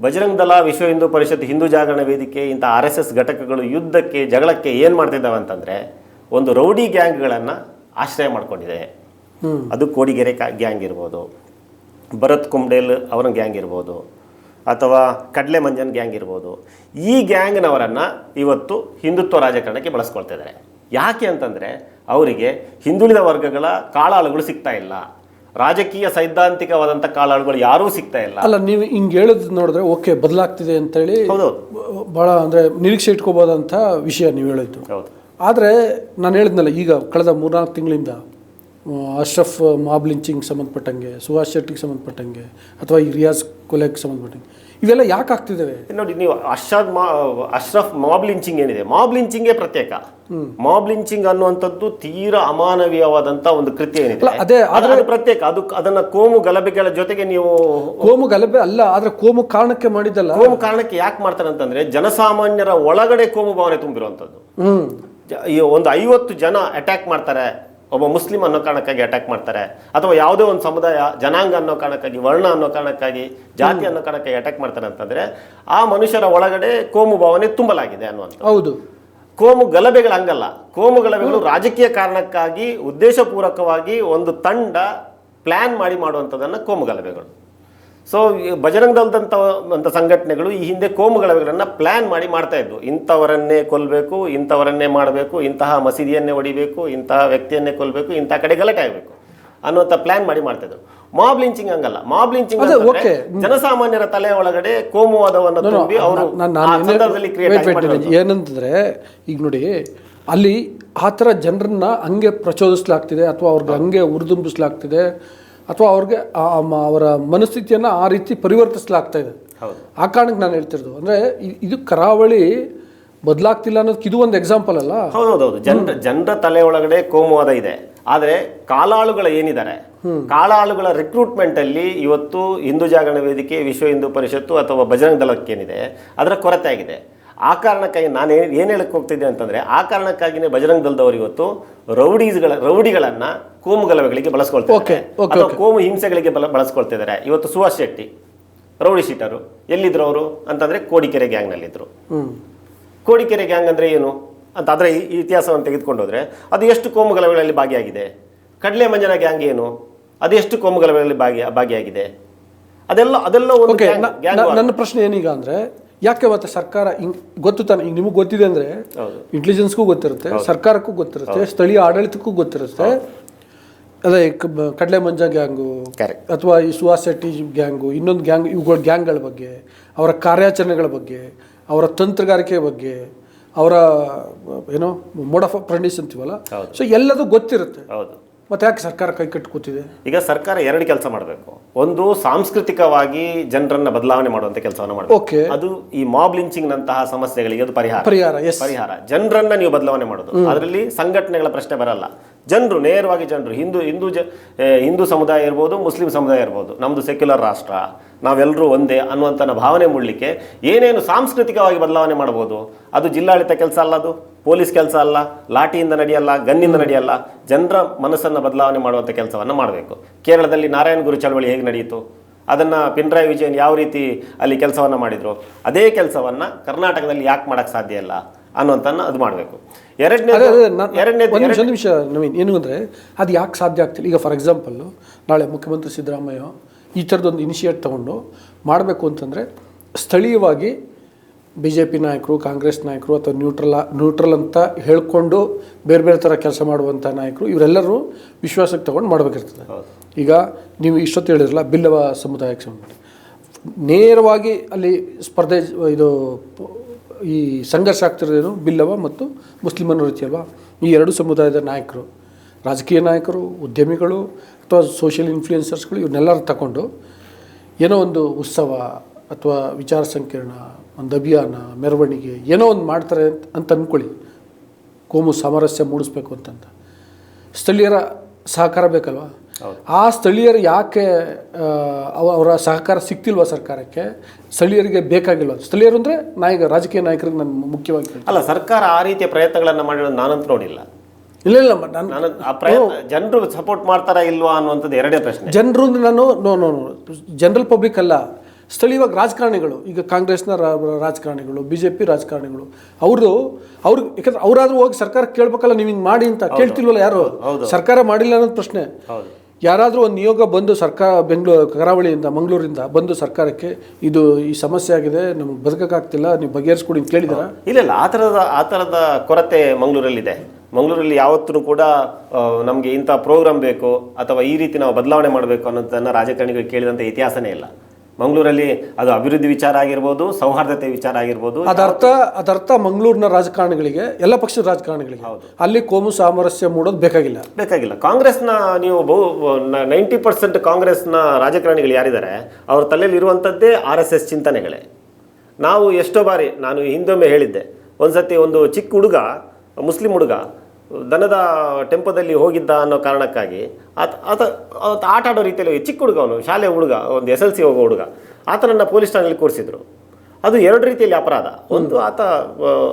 ಬಜರಂಗ್ ದಳ ವಿಶ್ವ ಹಿಂದೂ ಪರಿಷತ್ ಹಿಂದೂ ಜಾಗರಣ ವೇದಿಕೆ ಇಂಥ ಆರ್ ಎಸ್ ಎಸ್ ಘಟಕಗಳು ಯುದ್ಧಕ್ಕೆ ಜಗಳಕ್ಕೆ ಏನು ಮಾಡ್ತಿದ್ದಾವೆ ಅಂತಂದರೆ ಒಂದು ರೌಡಿ ಗ್ಯಾಂಗ್ಗಳನ್ನು ಆಶ್ರಯ ಮಾಡಿಕೊಂಡಿದೆ. ಅದು ಕೋಡಿಗೆರೆ ಗ್ಯಾಂಗ್ ಇರ್ಬೋದು ಭರತ್ ಕುಂಬ್ಡೇಲ್ ಅವರ ಗ್ಯಾಂಗ್ ಇರ್ಬೋದು ಅಥವಾ ಕಡಲೆ ಮಂಜನ್ ಗ್ಯಾಂಗ್ ಇರ್ಬೋದು. ಈ ಗ್ಯಾಂಗ್ನವರನ್ನು ಇವತ್ತು ಹಿಂದುತ್ವ ರಾಜಕಾರಣಕ್ಕೆ ಬಳಸ್ಕೊಳ್ತಿದ್ದಾರೆ ಯಾಕೆ ಅಂತಂದರೆ ಅವರಿಗೆ ಹಿಂದುಳಿದ ವರ್ಗಗಳ ಕಾಳಾಳುಗಳು ಸಿಗ್ತಾ ಇಲ್ಲ. ರಾಜಕೀಯ ಸೈದ್ಧಾಂತಿಕವಾದಂಥ ಕಾಲಾಳುಗಳು ಯಾರೂ ಸಿಗ್ತಾ ಇಲ್ಲ. ಅಲ್ಲ ನೀವು ಹಿಂಗೆ ಹೇಳೋದು ನೋಡಿದ್ರೆ ಓಕೆ ಬದಲಾಗ್ತಿದೆ ಅಂತೇಳಿ ಹೌದು. ಭಾಳ ಅಂದರೆ ನಿರೀಕ್ಷೆ ಇಟ್ಕೋಬೋದಂಥ ವಿಷಯ ನೀವು ಹೇಳಿದ್ದು. ಹೌದು. ಆದರೆ ನಾನು ಹೇಳಿದ್ನಲ್ಲ ಈಗ ಕಳೆದ ಮೂರ್ನಾಲ್ಕು ತಿಂಗಳಿಂದ ಅಶ್ರಫ್ ಮಾಬ್ ಲಿಂಚಿಂಗ್ ಸಂಬಂಧಪಟ್ಟಂಗೆ ಸುಹಾಸ್ ಶೆಟ್ಟಿಗೆ ಸಂಬಂಧಪಟ್ಟಂಗೆ ಅಥವಾ ಈ ರಿಯಾಜ್ ಕೊಲೆಗೆ ಸಂಬಂಧಪಟ್ಟಂಗೆ ಇವೆಲ್ಲ ಯಾಕೆ ಆಗ್ತಿದ್ದಾವೆ? ನೋಡಿ ನೀವು ಅಶ್ರಫ್ ಮಾ ಅಶ್ರಫ್ ಮಾಬ್ ಲಿಂಚಿಂಗ್ ಏನಿದೆ? ಮಾಬ್ ಲಿಂಚಿಂಗೇ ಪ್ರತ್ಯೇಕ. ಮಾಬ್ ಲಿಂಚಿಂಗ್ ಅನ್ನುವಂಥದ್ದು ತೀರಾ ಅಮಾನವೀಯವಾದಂತ ಒಂದು ಕೃತ್ಯ ಏನಿದೆ? ಅದೇ, ಪ್ರತ್ಯೇಕ ಅದು ಅದನ್ನ ಕೋಮು ಗಲಭೆಗಳ ಜೊತೆಗೆ ನೀವು ಕೋಮು ಗಲಭೆ ಅಲ್ಲ ಆದ್ರೆ ಕೋಮು ಕಾರಣಕ್ಕೆ ಮಾಡಿದ್ದಲ್ಲ? ಕೋಮು ಕಾರಣಕ್ಕೆ ಯಾಕೆ ಮಾಡ್ತಾರೆ ಅಂತಂದ್ರೆ ಜನಸಾಮಾನ್ಯರ ಒಳಗಡೆ ಕೋಮು ಭಾವನೆ ತುಂಬಿರುವಂತದ್ದು ಈ ಒಂದು ಐವತ್ತು ಜನ ಅಟ್ಯಾಕ್ ಮಾಡ್ತಾರೆ ಒಬ್ಬ ಮುಸ್ಲಿಂ ಅನ್ನೋ ಕಾರಣಕ್ಕಾಗಿ ಅಟ್ಯಾಕ್ ಮಾಡ್ತಾರೆ ಅಥವಾ ಯಾವುದೇ ಒಂದು ಸಮುದಾಯ ಜನಾಂಗ ಅನ್ನೋ ಕಾರಣಕ್ಕಾಗಿ ವರ್ಣ ಅನ್ನೋ ಕಾರಣಕ್ಕಾಗಿ ಜಾತಿ ಅನ್ನೋ ಕಾರಣಕ್ಕಾಗಿ ಅಟ್ಯಾಕ್ ಮಾಡ್ತಾರೆ ಅಂತಂದ್ರೆ ಆ ಮನುಷ್ಯರ ಒಳಗಡೆ ಕೋಮು ಭಾವನೆ ತುಂಬಲಾಗಿದೆ ಅನ್ನುವಂಥ ಹೌದು. ಕೋಮು ಗಲಭೆಗಳು ಹಂಗಲ್ಲ. ಕೋಮು ಗಲಭೆಗಳು ರಾಜಕೀಯ ಕಾರಣಕ್ಕಾಗಿ, ಉದ್ದೇಶಪೂರ್ವಕವಾಗಿ ಒಂದು ತಂಡ ಪ್ಲ್ಯಾನ್ ಮಾಡಿ ಮಾಡುವಂಥದ್ದನ್ನು ಕೋಮು ಗಲಭೆಗಳು. ಸೊ ಬಜರಂಗ ದಲ್ದಂಥ ಸಂಘಟನೆಗಳು ಈ ಹಿಂದೆ ಕೋಮು ಗಲಭೆಗಳನ್ನು ಪ್ಲ್ಯಾನ್ ಮಾಡಿ ಮಾಡ್ತಾ ಇದ್ವು. ಇಂಥವರನ್ನೇ ಕೊಲ್ಲಬೇಕು ಇಂಥವರನ್ನೇ ಮಾಡಬೇಕು, ಇಂತಹ ಮಸೀದಿಯನ್ನೇ ಹೊಡಿಬೇಕು ಇಂತಹ ವ್ಯಕ್ತಿಯನ್ನೇ ಕೊಲ್ಲಬೇಕು ಇಂಥ ಕಡೆ ಗಲಾಟೆ ಆಗಬೇಕು ಅನ್ನುವಂಥ ಪ್ಲ್ಯಾನ್ ಮಾಡಿ ಮಾಡ್ತಾ ಇದ್ರು ಮಾಬ್ ಲಿಂಚಿಂಗ್ ಹಂಗಲ್ಲ. ಮಾಬ್ ಲಿಂಚಿಂಗ್ ಜನಸಾಮಾನ್ಯರ ತಲೆ ಒಳಗಡೆ ಕೋಮುವಾದವನ್ನು ತುಂಬಿ ಅವರು ಏನಂತಂದ್ರೆ ಈಗ ನೋಡಿ ಅಲ್ಲಿ ಆ ಥರ ಜನರನ್ನ ಹಂಗೆ ಪ್ರಚೋದಿಸ್ಲಾಗ್ತಿದೆ ಅಥವಾ ಅವ್ರಿಗೆ ಹಂಗೆ ಉರಿದುಂಬಿಸ್ಲಾಗ್ತಿದೆ ಅಥವಾ ಅವ್ರಿಗೆ ಅವರ ಮನಸ್ಥಿತಿಯನ್ನು ಆ ರೀತಿ ಪರಿವರ್ತಿಸ್ಲಾಗ್ತಾ ಇದೆ. ಆ ಕಾರಣಕ್ಕೆ ನಾನು ಹೇಳ್ತಿರೋದು. ಅಂದರೆ ಇದು ಕರಾವಳಿ ಬದಲಾಗ್ತಿಲ್ಲ ಅನ್ನೋದಕ್ಕೆ ಇದು ಒಂದು ಎಕ್ಸಾಂಪಲ್ ಅಲ್ಲ? ಹೌದೌದು ಜನರ ಜನರ ತಲೆ ಒಳಗಡೆ ಕೋಮುವಾದ ಇದೆ. ಆದರೆ ಕಾಲಾಳುಗಳ ಏನಿದ್ದಾರೆ? ಕಾಲಾಳುಗಳ ರಿಕ್ರೂಟ್ಮೆಂಟ್ ಅಲ್ಲಿ ಇವತ್ತು ಹಿಂದೂ ಜಾಗರಣ ವೇದಿಕೆ ವಿಶ್ವ ಹಿಂದೂ ಪರಿಷತ್ತು ಅಥವಾ ಬಜರಂಗ ದಳಕ್ಕೇನಿದೆ ಅದರ ಕೊರತೆ ಆಗಿದೆ. ಆ ಕಾರಣಕ್ಕಾಗಿ ನಾನು ಏನು ಹೇಳಕ್ಕೆ ಹೋಗ್ತಿದ್ದೆ ಅಂತಂದ್ರೆ ಆ ಕಾರಣಕ್ಕಾಗಿನೇ ಬಜರಂಗ ದಳದವರು ಇವತ್ತು ರೌಡೀಸ್ಗಳ ರೌಡಿಗಳನ್ನ ಕೋಮು ಗಲಭೆಗಳಿಗೆ ಬಳಸ್ಕೊಳ್ತಾರೆ ಅಥವಾ ಕೋಮು ಹಿಂಸೆಗಳಿಗೆ ಬಲ ಬಳಸ್ಕೊಳ್ತಿದ್ದಾರೆ. ಇವತ್ತು ಸುಭಾಷ್ ಶೆಟ್ಟಿ ರೌಡಿ ಶೀಟರು ಎಲ್ಲಿದ್ರು ಅವರು? ಅಂತಂದ್ರೆ ಕೋಡಿಕೆರೆ ಗ್ಯಾಂಗ್ನಲ್ಲಿದ್ದರು ಕೋಡಿಕೆರೆ ಗ್ಯಾಂಗ್ ಅಂದರೆ ಏನು? ಅಂತ ಅದರ ಇತಿಹಾಸವನ್ನು ತೆಗೆದುಕೊಂಡು ಹೋದರೆ ಅದು ಎಷ್ಟು ಕೋಮು ಗಲಭೆಗಳಲ್ಲಿ ಭಾಗಿಯಾಗಿದೆ? ಕಡಲೆ ಮಂಜನ ಗ್ಯಾಂಗ್ ಏನು? ಅದು ಎಷ್ಟು ಕೋಮು ಗಲಭೆಗಳಲ್ಲಿ ಭಾಗಿ ಭಾಗಿಯಾಗಿದೆ? ಅದೆಲ್ಲ ಅದೆಲ್ಲ ಓಕೆ ನನ್ನ ಪ್ರಶ್ನೆ ಏನೀಗ ಅಂದರೆ ಯಾಕೆ ಮತ್ತೆ ಸರ್ಕಾರ ಹಿಂಗ್ ಗೊತ್ತು ತಾನೆ ಈಗ ನಿಮಗೆ ಗೊತ್ತಿದೆ ಅಂದರೆ ಇಂಟೆಲಿಜೆನ್ಸ್ಗೂ ಗೊತ್ತಿರುತ್ತೆ ಸರ್ಕಾರಕ್ಕೂ ಗೊತ್ತಿರುತ್ತೆ ಸ್ಥಳೀಯ ಆಡಳಿತಕ್ಕೂ ಗೊತ್ತಿರುತ್ತೆ. ಅದೇ ಕಡಲೆ ಮಂಜ ಗ್ಯಾಂಗು ಅಥವಾ ಈ ಸುಹಾಸ್ ಶೆಟ್ಟಿ ಗ್ಯಾಂಗು ಇನ್ನೊಂದು ಗ್ಯಾಂಗ್ ಇವುಗಳ ಗ್ಯಾಂಗ್ಗಳ ಬಗ್ಗೆ ಅವರ ಕಾರ್ಯಾಚರಣೆಗಳ ಬಗ್ಗೆ ಅವರ ತಂತ್ರಗಾರಿಕೆ ಬಗ್ಗೆ ಅವರ ಏನೋ ಮೋಡ್ ಆಫ್ ಅಪ್ರೆಂಟಿಸ್ ಅಂತೀವಲ್ಲ. ಸೊ ಎಲ್ಲದೂ ಗೊತ್ತಿರುತ್ತೆ. ಹೌದು. ಮತ್ತೆ ಯಾಕೆ ಸರ್ಕಾರ ಕೈ ಕಟ್ಕೋತಿದೆ? ಕೂತಿದೆ ಈಗ ಸರ್ಕಾರ ಎರಡು ಕೆಲಸ ಮಾಡಬೇಕು. ಒಂದು ಸಾಂಸ್ಕೃತಿಕವಾಗಿ ಜನರನ್ನ ಬದಲಾವಣೆ ಮಾಡುವಂತ ಕೆಲಸವನ್ನು ಮಾಡಬೇಕು. ಓಕೆ ಅದು ಈ ಮಾಬ್ ಲಿಂಚಿಂಗ್ ನಂತಹ ಸಮಸ್ಯೆಗಳಿಗೆ ಅದು ಪರಿಹಾರ. ಪರಿಹಾರ ಎಸ್ ಪರಿಹಾರ. ಜನರನ್ನ ನೀವು ಬದಲಾವಣೆ ಮಾಡೋದು. ಅದರಲ್ಲಿ ಸಂಘಟನೆಗಳ ಪ್ರಶ್ನೆ ಬರಲ್ಲ. ಜನರು ನೇರವಾಗಿ ಜನರು ಹಿಂದೂ ಹಿಂದೂ ಜ ಹಿಂದೂ ಸಮುದಾಯ ಇರ್ಬೋದು ಮುಸ್ಲಿಂ ಸಮುದಾಯ ಇರ್ಬೋದು ನಮ್ಮದು ಸೆಕ್ಯುಲರ್ ರಾಷ್ಟ್ರ. ನಾವೆಲ್ಲರೂ ಒಂದೇ ಅನ್ನುವಂಥ ಭಾವನೆ ಮೂಡಲಿಕ್ಕೆ ಏನೇನು ಸಾಂಸ್ಕೃತಿಕವಾಗಿ ಬದಲಾವಣೆ ಮಾಡ್ಬೋದು? ಅದು ಜಿಲ್ಲಾಡಳಿತ ಕೆಲಸ ಅಲ್ಲ ಅದು? ಪೊಲೀಸ್ ಕೆಲಸ ಅಲ್ಲ? ಲಾಠಿಯಿಂದ ನಡೆಯಲ್ಲ? ಗನ್ನಿಂದ ನಡೆಯಲ್ಲ? ಜನರ ಮನಸ್ಸನ್ನು ಬದಲಾವಣೆ ಮಾಡುವಂಥ ಕೆಲಸವನ್ನು ಮಾಡಬೇಕು. ಕೇರಳದಲ್ಲಿ ನಾರಾಯಣ ಗುರು ಚಳವಳಿ ಹೇಗೆ ನಡೆಯಿತು? ಅದನ್ನು ಪಿಣರಾಯಿ ವಿಜಯನ್ ಯಾವ ರೀತಿ ಅಲ್ಲಿ ಕೆಲಸವನ್ನು ಮಾಡಿದರು? ಅದೇ ಕೆಲಸವನ್ನು ಕರ್ನಾಟಕದಲ್ಲಿ ಯಾಕೆ ಮಾಡೋಕ್ಕೆ ಸಾಧ್ಯ ಇಲ್ಲ ಅನ್ನುವಂಥದ್ದು ಅದು ಮಾಡಬೇಕು. ಎರಡನೇ ಎರಡನೇ ಒಂದು ನಿಮಿಷ ನಿಮಿಷ ನವೀನ್ ಏನು ಅಂದರೆ ಅದು ಯಾಕೆ ಸಾಧ್ಯ ಆಗ್ತಿಲ್ಲ? ಈಗ ಫಾರ್ ಎಕ್ಸಾಂಪಲ್ಲು ನಾಳೆ ಮುಖ್ಯಮಂತ್ರಿ ಸಿದ್ದರಾಮಯ್ಯ ಈ ಥರದೊಂದು ಇನಿಷಿಯೇಟ್ ತೊಗೊಂಡು ಮಾಡಬೇಕು ಅಂತಂದರೆ ಸ್ಥಳೀಯವಾಗಿ ಬಿ ಜೆ ಪಿ ನಾಯಕರು ಕಾಂಗ್ರೆಸ್ ನಾಯಕರು ಅಥವಾ ನ್ಯೂಟ್ರಲ್ ನ್ಯೂಟ್ರಲ್ ಅಂತ ಹೇಳ್ಕೊಂಡು ಬೇರೆ ಬೇರೆ ಥರ ಕೆಲಸ ಮಾಡುವಂಥ ನಾಯಕರು ಇವರೆಲ್ಲರೂ ವಿಶ್ವಾಸಕ್ಕೆ ತೊಗೊಂಡು ಮಾಡಬೇಕಿರ್ತದೆ. ಈಗ ನೀವು ಇಷ್ಟೊತ್ತು ಹೇಳಿದ್ರಲ್ಲ ಬಿಲ್ಲವ ಸಮುದಾಯಕ್ಕೆ ಸಂಬಂಧ. ನೇರವಾಗಿ ಅಲ್ಲಿ ಸ್ಪರ್ಧೆ ಇದು ಈ ಸಂಘರ್ಷ ಆಗ್ತಿರೋದೇನು? ಬಿಲ್ಲವ ಮತ್ತು ಮುಸ್ಲಿಮನ ರೀತಿ ಅಲ್ವಾ? ಈ ಎರಡು ಸಮುದಾಯದ ನಾಯಕರು ರಾಜಕೀಯ ನಾಯಕರು ಉದ್ಯಮಿಗಳು ಅಥವಾ ಸೋಷಿಯಲ್ ಇನ್ಫ್ಲೂಯೆನ್ಸರ್ಸ್ಗಳು ಇವನ್ನೆಲ್ಲರೂ ತಗೊಂಡು ಏನೋ ಒಂದು ಉತ್ಸವ ಅಥವಾ ವಿಚಾರ ಸಂಕಿರಣ ಒಂದು ಅಭಿಯಾನ ಮೆರವಣಿಗೆ ಏನೋ ಒಂದು ಮಾಡ್ತಾರೆ ಅಂತ ಅಂತ ಅಂದ್ಕೊಳ್ಳಿ ಕೋಮು ಸಾಮರಸ್ಯ ಮೂಡಿಸ್ಬೇಕು ಅಂತಂತ. ಸ್ಥಳೀಯರ ಸಹಕಾರ ಬೇಕಲ್ವಾ? ಆ ಸ್ಥಳೀಯರು ಯಾಕೆ ಅವ- ಅವರ ಸಹಕಾರ ಸಿಗ್ತಿಲ್ವ ಸರ್ಕಾರಕ್ಕೆ? ಸ್ಥಳೀಯರಿಗೆ ಬೇಕಾಗಿಲ್ವ? ಸ್ಥಳೀಯರು ಅಂದರೆ ನಾಯಕ ರಾಜಕೀಯ ನಾಯಕರಿಗೆ ನಾನು ಮುಖ್ಯವಾಗಿ. ಅಲ್ಲ ಸರ್ಕಾರ ಆ ರೀತಿಯ ಪ್ರಯತ್ನಗಳನ್ನು ಮಾಡಿರೋದು ನಾನಂತೂ ನೋಡಿಲ್ಲ. ಇಲ್ಲ ಇಲ್ಲ ನಾನು ಜನರು ಸಪೋರ್ಟ್ ಮಾಡ್ತಾರಾ ಇಲ್ವಾ ಅನ್ನುವಂಥದ್ದು ಎರಡೇ ಪ್ರಶ್ನೆ. ಜನರು ನಾನು ನೋ ನೋ ಜನರಲ್ ಪಬ್ಲಿಕ್ ಅಲ್ಲ. ಸ್ಥಳೀಯವಾಗಿ ರಾಜಕಾರಣಿಗಳು ಈಗ ಕಾಂಗ್ರೆಸ್ನ ರಾಜಕಾರಣಿಗಳು ಬಿ ಜೆ ಪಿ ರಾಜಕಾರಣಿಗಳು ಅವ್ರದ್ದು ಅವ್ರು ಯಾಕಂದ್ರೆ ಅವರಾದ್ರೂ ಹೋಗಿ ಸರ್ಕಾರ ಕೇಳ್ಬೇಕಲ್ಲ ನೀವು ಹಿಂಗೆ ಮಾಡಿ ಅಂತ ಕೇಳ್ತಿಲ್ವಲ್ಲ ಯಾರು? ಸರ್ಕಾರ ಮಾಡಿಲ್ಲ ಅನ್ನೋದು ಪ್ರಶ್ನೆ. ಯಾರಾದರೂ ಒಂದು ನಿಯೋಗ ಬಂದು ಸರ್ಕಾರ ಬೆಂಗಳೂರು ಕರಾವಳಿಯಿಂದ ಮಂಗಳೂರಿಂದ ಬಂದು ಸರ್ಕಾರಕ್ಕೆ ಇದು ಈ ಸಮಸ್ಯೆ ಆಗಿದೆ ನಮ್ಗೆ ಬದುಕಕ್ಕಾಗ್ತಿಲ್ಲ ನೀವು ಬಗೆಹರಿಸ್ಕೊಡಿ ಕೇಳಿದಾರ ಇಲ್ಲ ಇಲ್ಲ ಆ ಥರದ ಆ ಥರದ ಕೊರತೆ ಮಂಗಳೂರಲ್ಲಿದೆ. ಮಂಗಳೂರಲ್ಲಿ ಯಾವತ್ತೂ ಕೂಡ ನಮಗೆ ಇಂಥ ಪ್ರೋಗ್ರಾಮ್ ಬೇಕು ಅಥವಾ ಈ ರೀತಿ ನಾವು ಬದಲಾವಣೆ ಮಾಡಬೇಕು ಅನ್ನೋದನ್ನು ರಾಜಕಾರಣಿಗಳು ಕೇಳಿದಂಥ ಇತಿಹಾಸನೇ ಇಲ್ಲ. ಮಂಗಳೂರಲ್ಲಿ ಅದು ಅಭಿವೃದ್ಧಿ ವಿಚಾರ ಆಗಿರ್ಬೋದು ಸೌಹಾರ್ದತೆ ವಿಚಾರ ಆಗಿರ್ಬೋದು ಅದರ್ಥ ಅದರ್ಥ ಮಂಗಳೂರಿನ ರಾಜಕಾರಣಿಗಳಿಗೆ ಎಲ್ಲ ಪಕ್ಷದ ರಾಜಕಾರಣಿಗಳಿಗೆ. ಹೌದು. ಅಲ್ಲಿ ಕೋಮು ಸಾಮರಸ್ಯ ಮೂಡೋದು ಬೇಕಾಗಿಲ್ಲ. ಬೇಕಾಗಿಲ್ಲ. ಕಾಂಗ್ರೆಸ್ನ ನೀವು ಬಹು ನೈಂಟಿ ಪರ್ಸೆಂಟ್ ಕಾಂಗ್ರೆಸ್ನ ರಾಜಕಾರಣಿಗಳು ಯಾರಿದ್ದಾರೆ ಅವ್ರ ತಲೆಯಲ್ಲಿ ಇರುವಂಥದ್ದೇ ಆರ್ ಎಸ್ ಎಸ್ ಚಿಂತನೆಗಳೇ. ನಾವು ಎಷ್ಟೋ ಬಾರಿ ನಾನು ಹಿಂದೊಮ್ಮೆ ಹೇಳಿದ್ದೆ ಒಂದ್ಸತಿ ಒಂದು ಚಿಕ್ಕ ಹುಡುಗ ಮುಸ್ಲಿಂ ಹುಡುಗ ದನದ ಟೆಂಪೋದಲ್ಲಿ ಹೋಗಿದ್ದ ಅನ್ನೋ ಕಾರಣಕ್ಕಾಗಿ ಆತ ಆತ ಆಟ ಆಡೋ ರೀತಿಯಲ್ಲಿ ಚಿಕ್ಕ ಹುಡುಗ ಅವನು, ಶಾಲೆ ಹುಡುಗ, ಒಂದು ಎಸ್ ಎಲ್ ಸಿ ಹೋಗೋ ಹುಡುಗ. ಆತನನ್ನು ಪೊಲೀಸ್ ಠಾಣೆಯಲ್ಲಿ ಕೂರಿಸಿದ್ರು. ಅದು ಎರಡು ರೀತಿಯಲ್ಲಿ ಅಪರಾಧ. ಒಂದು ಆತ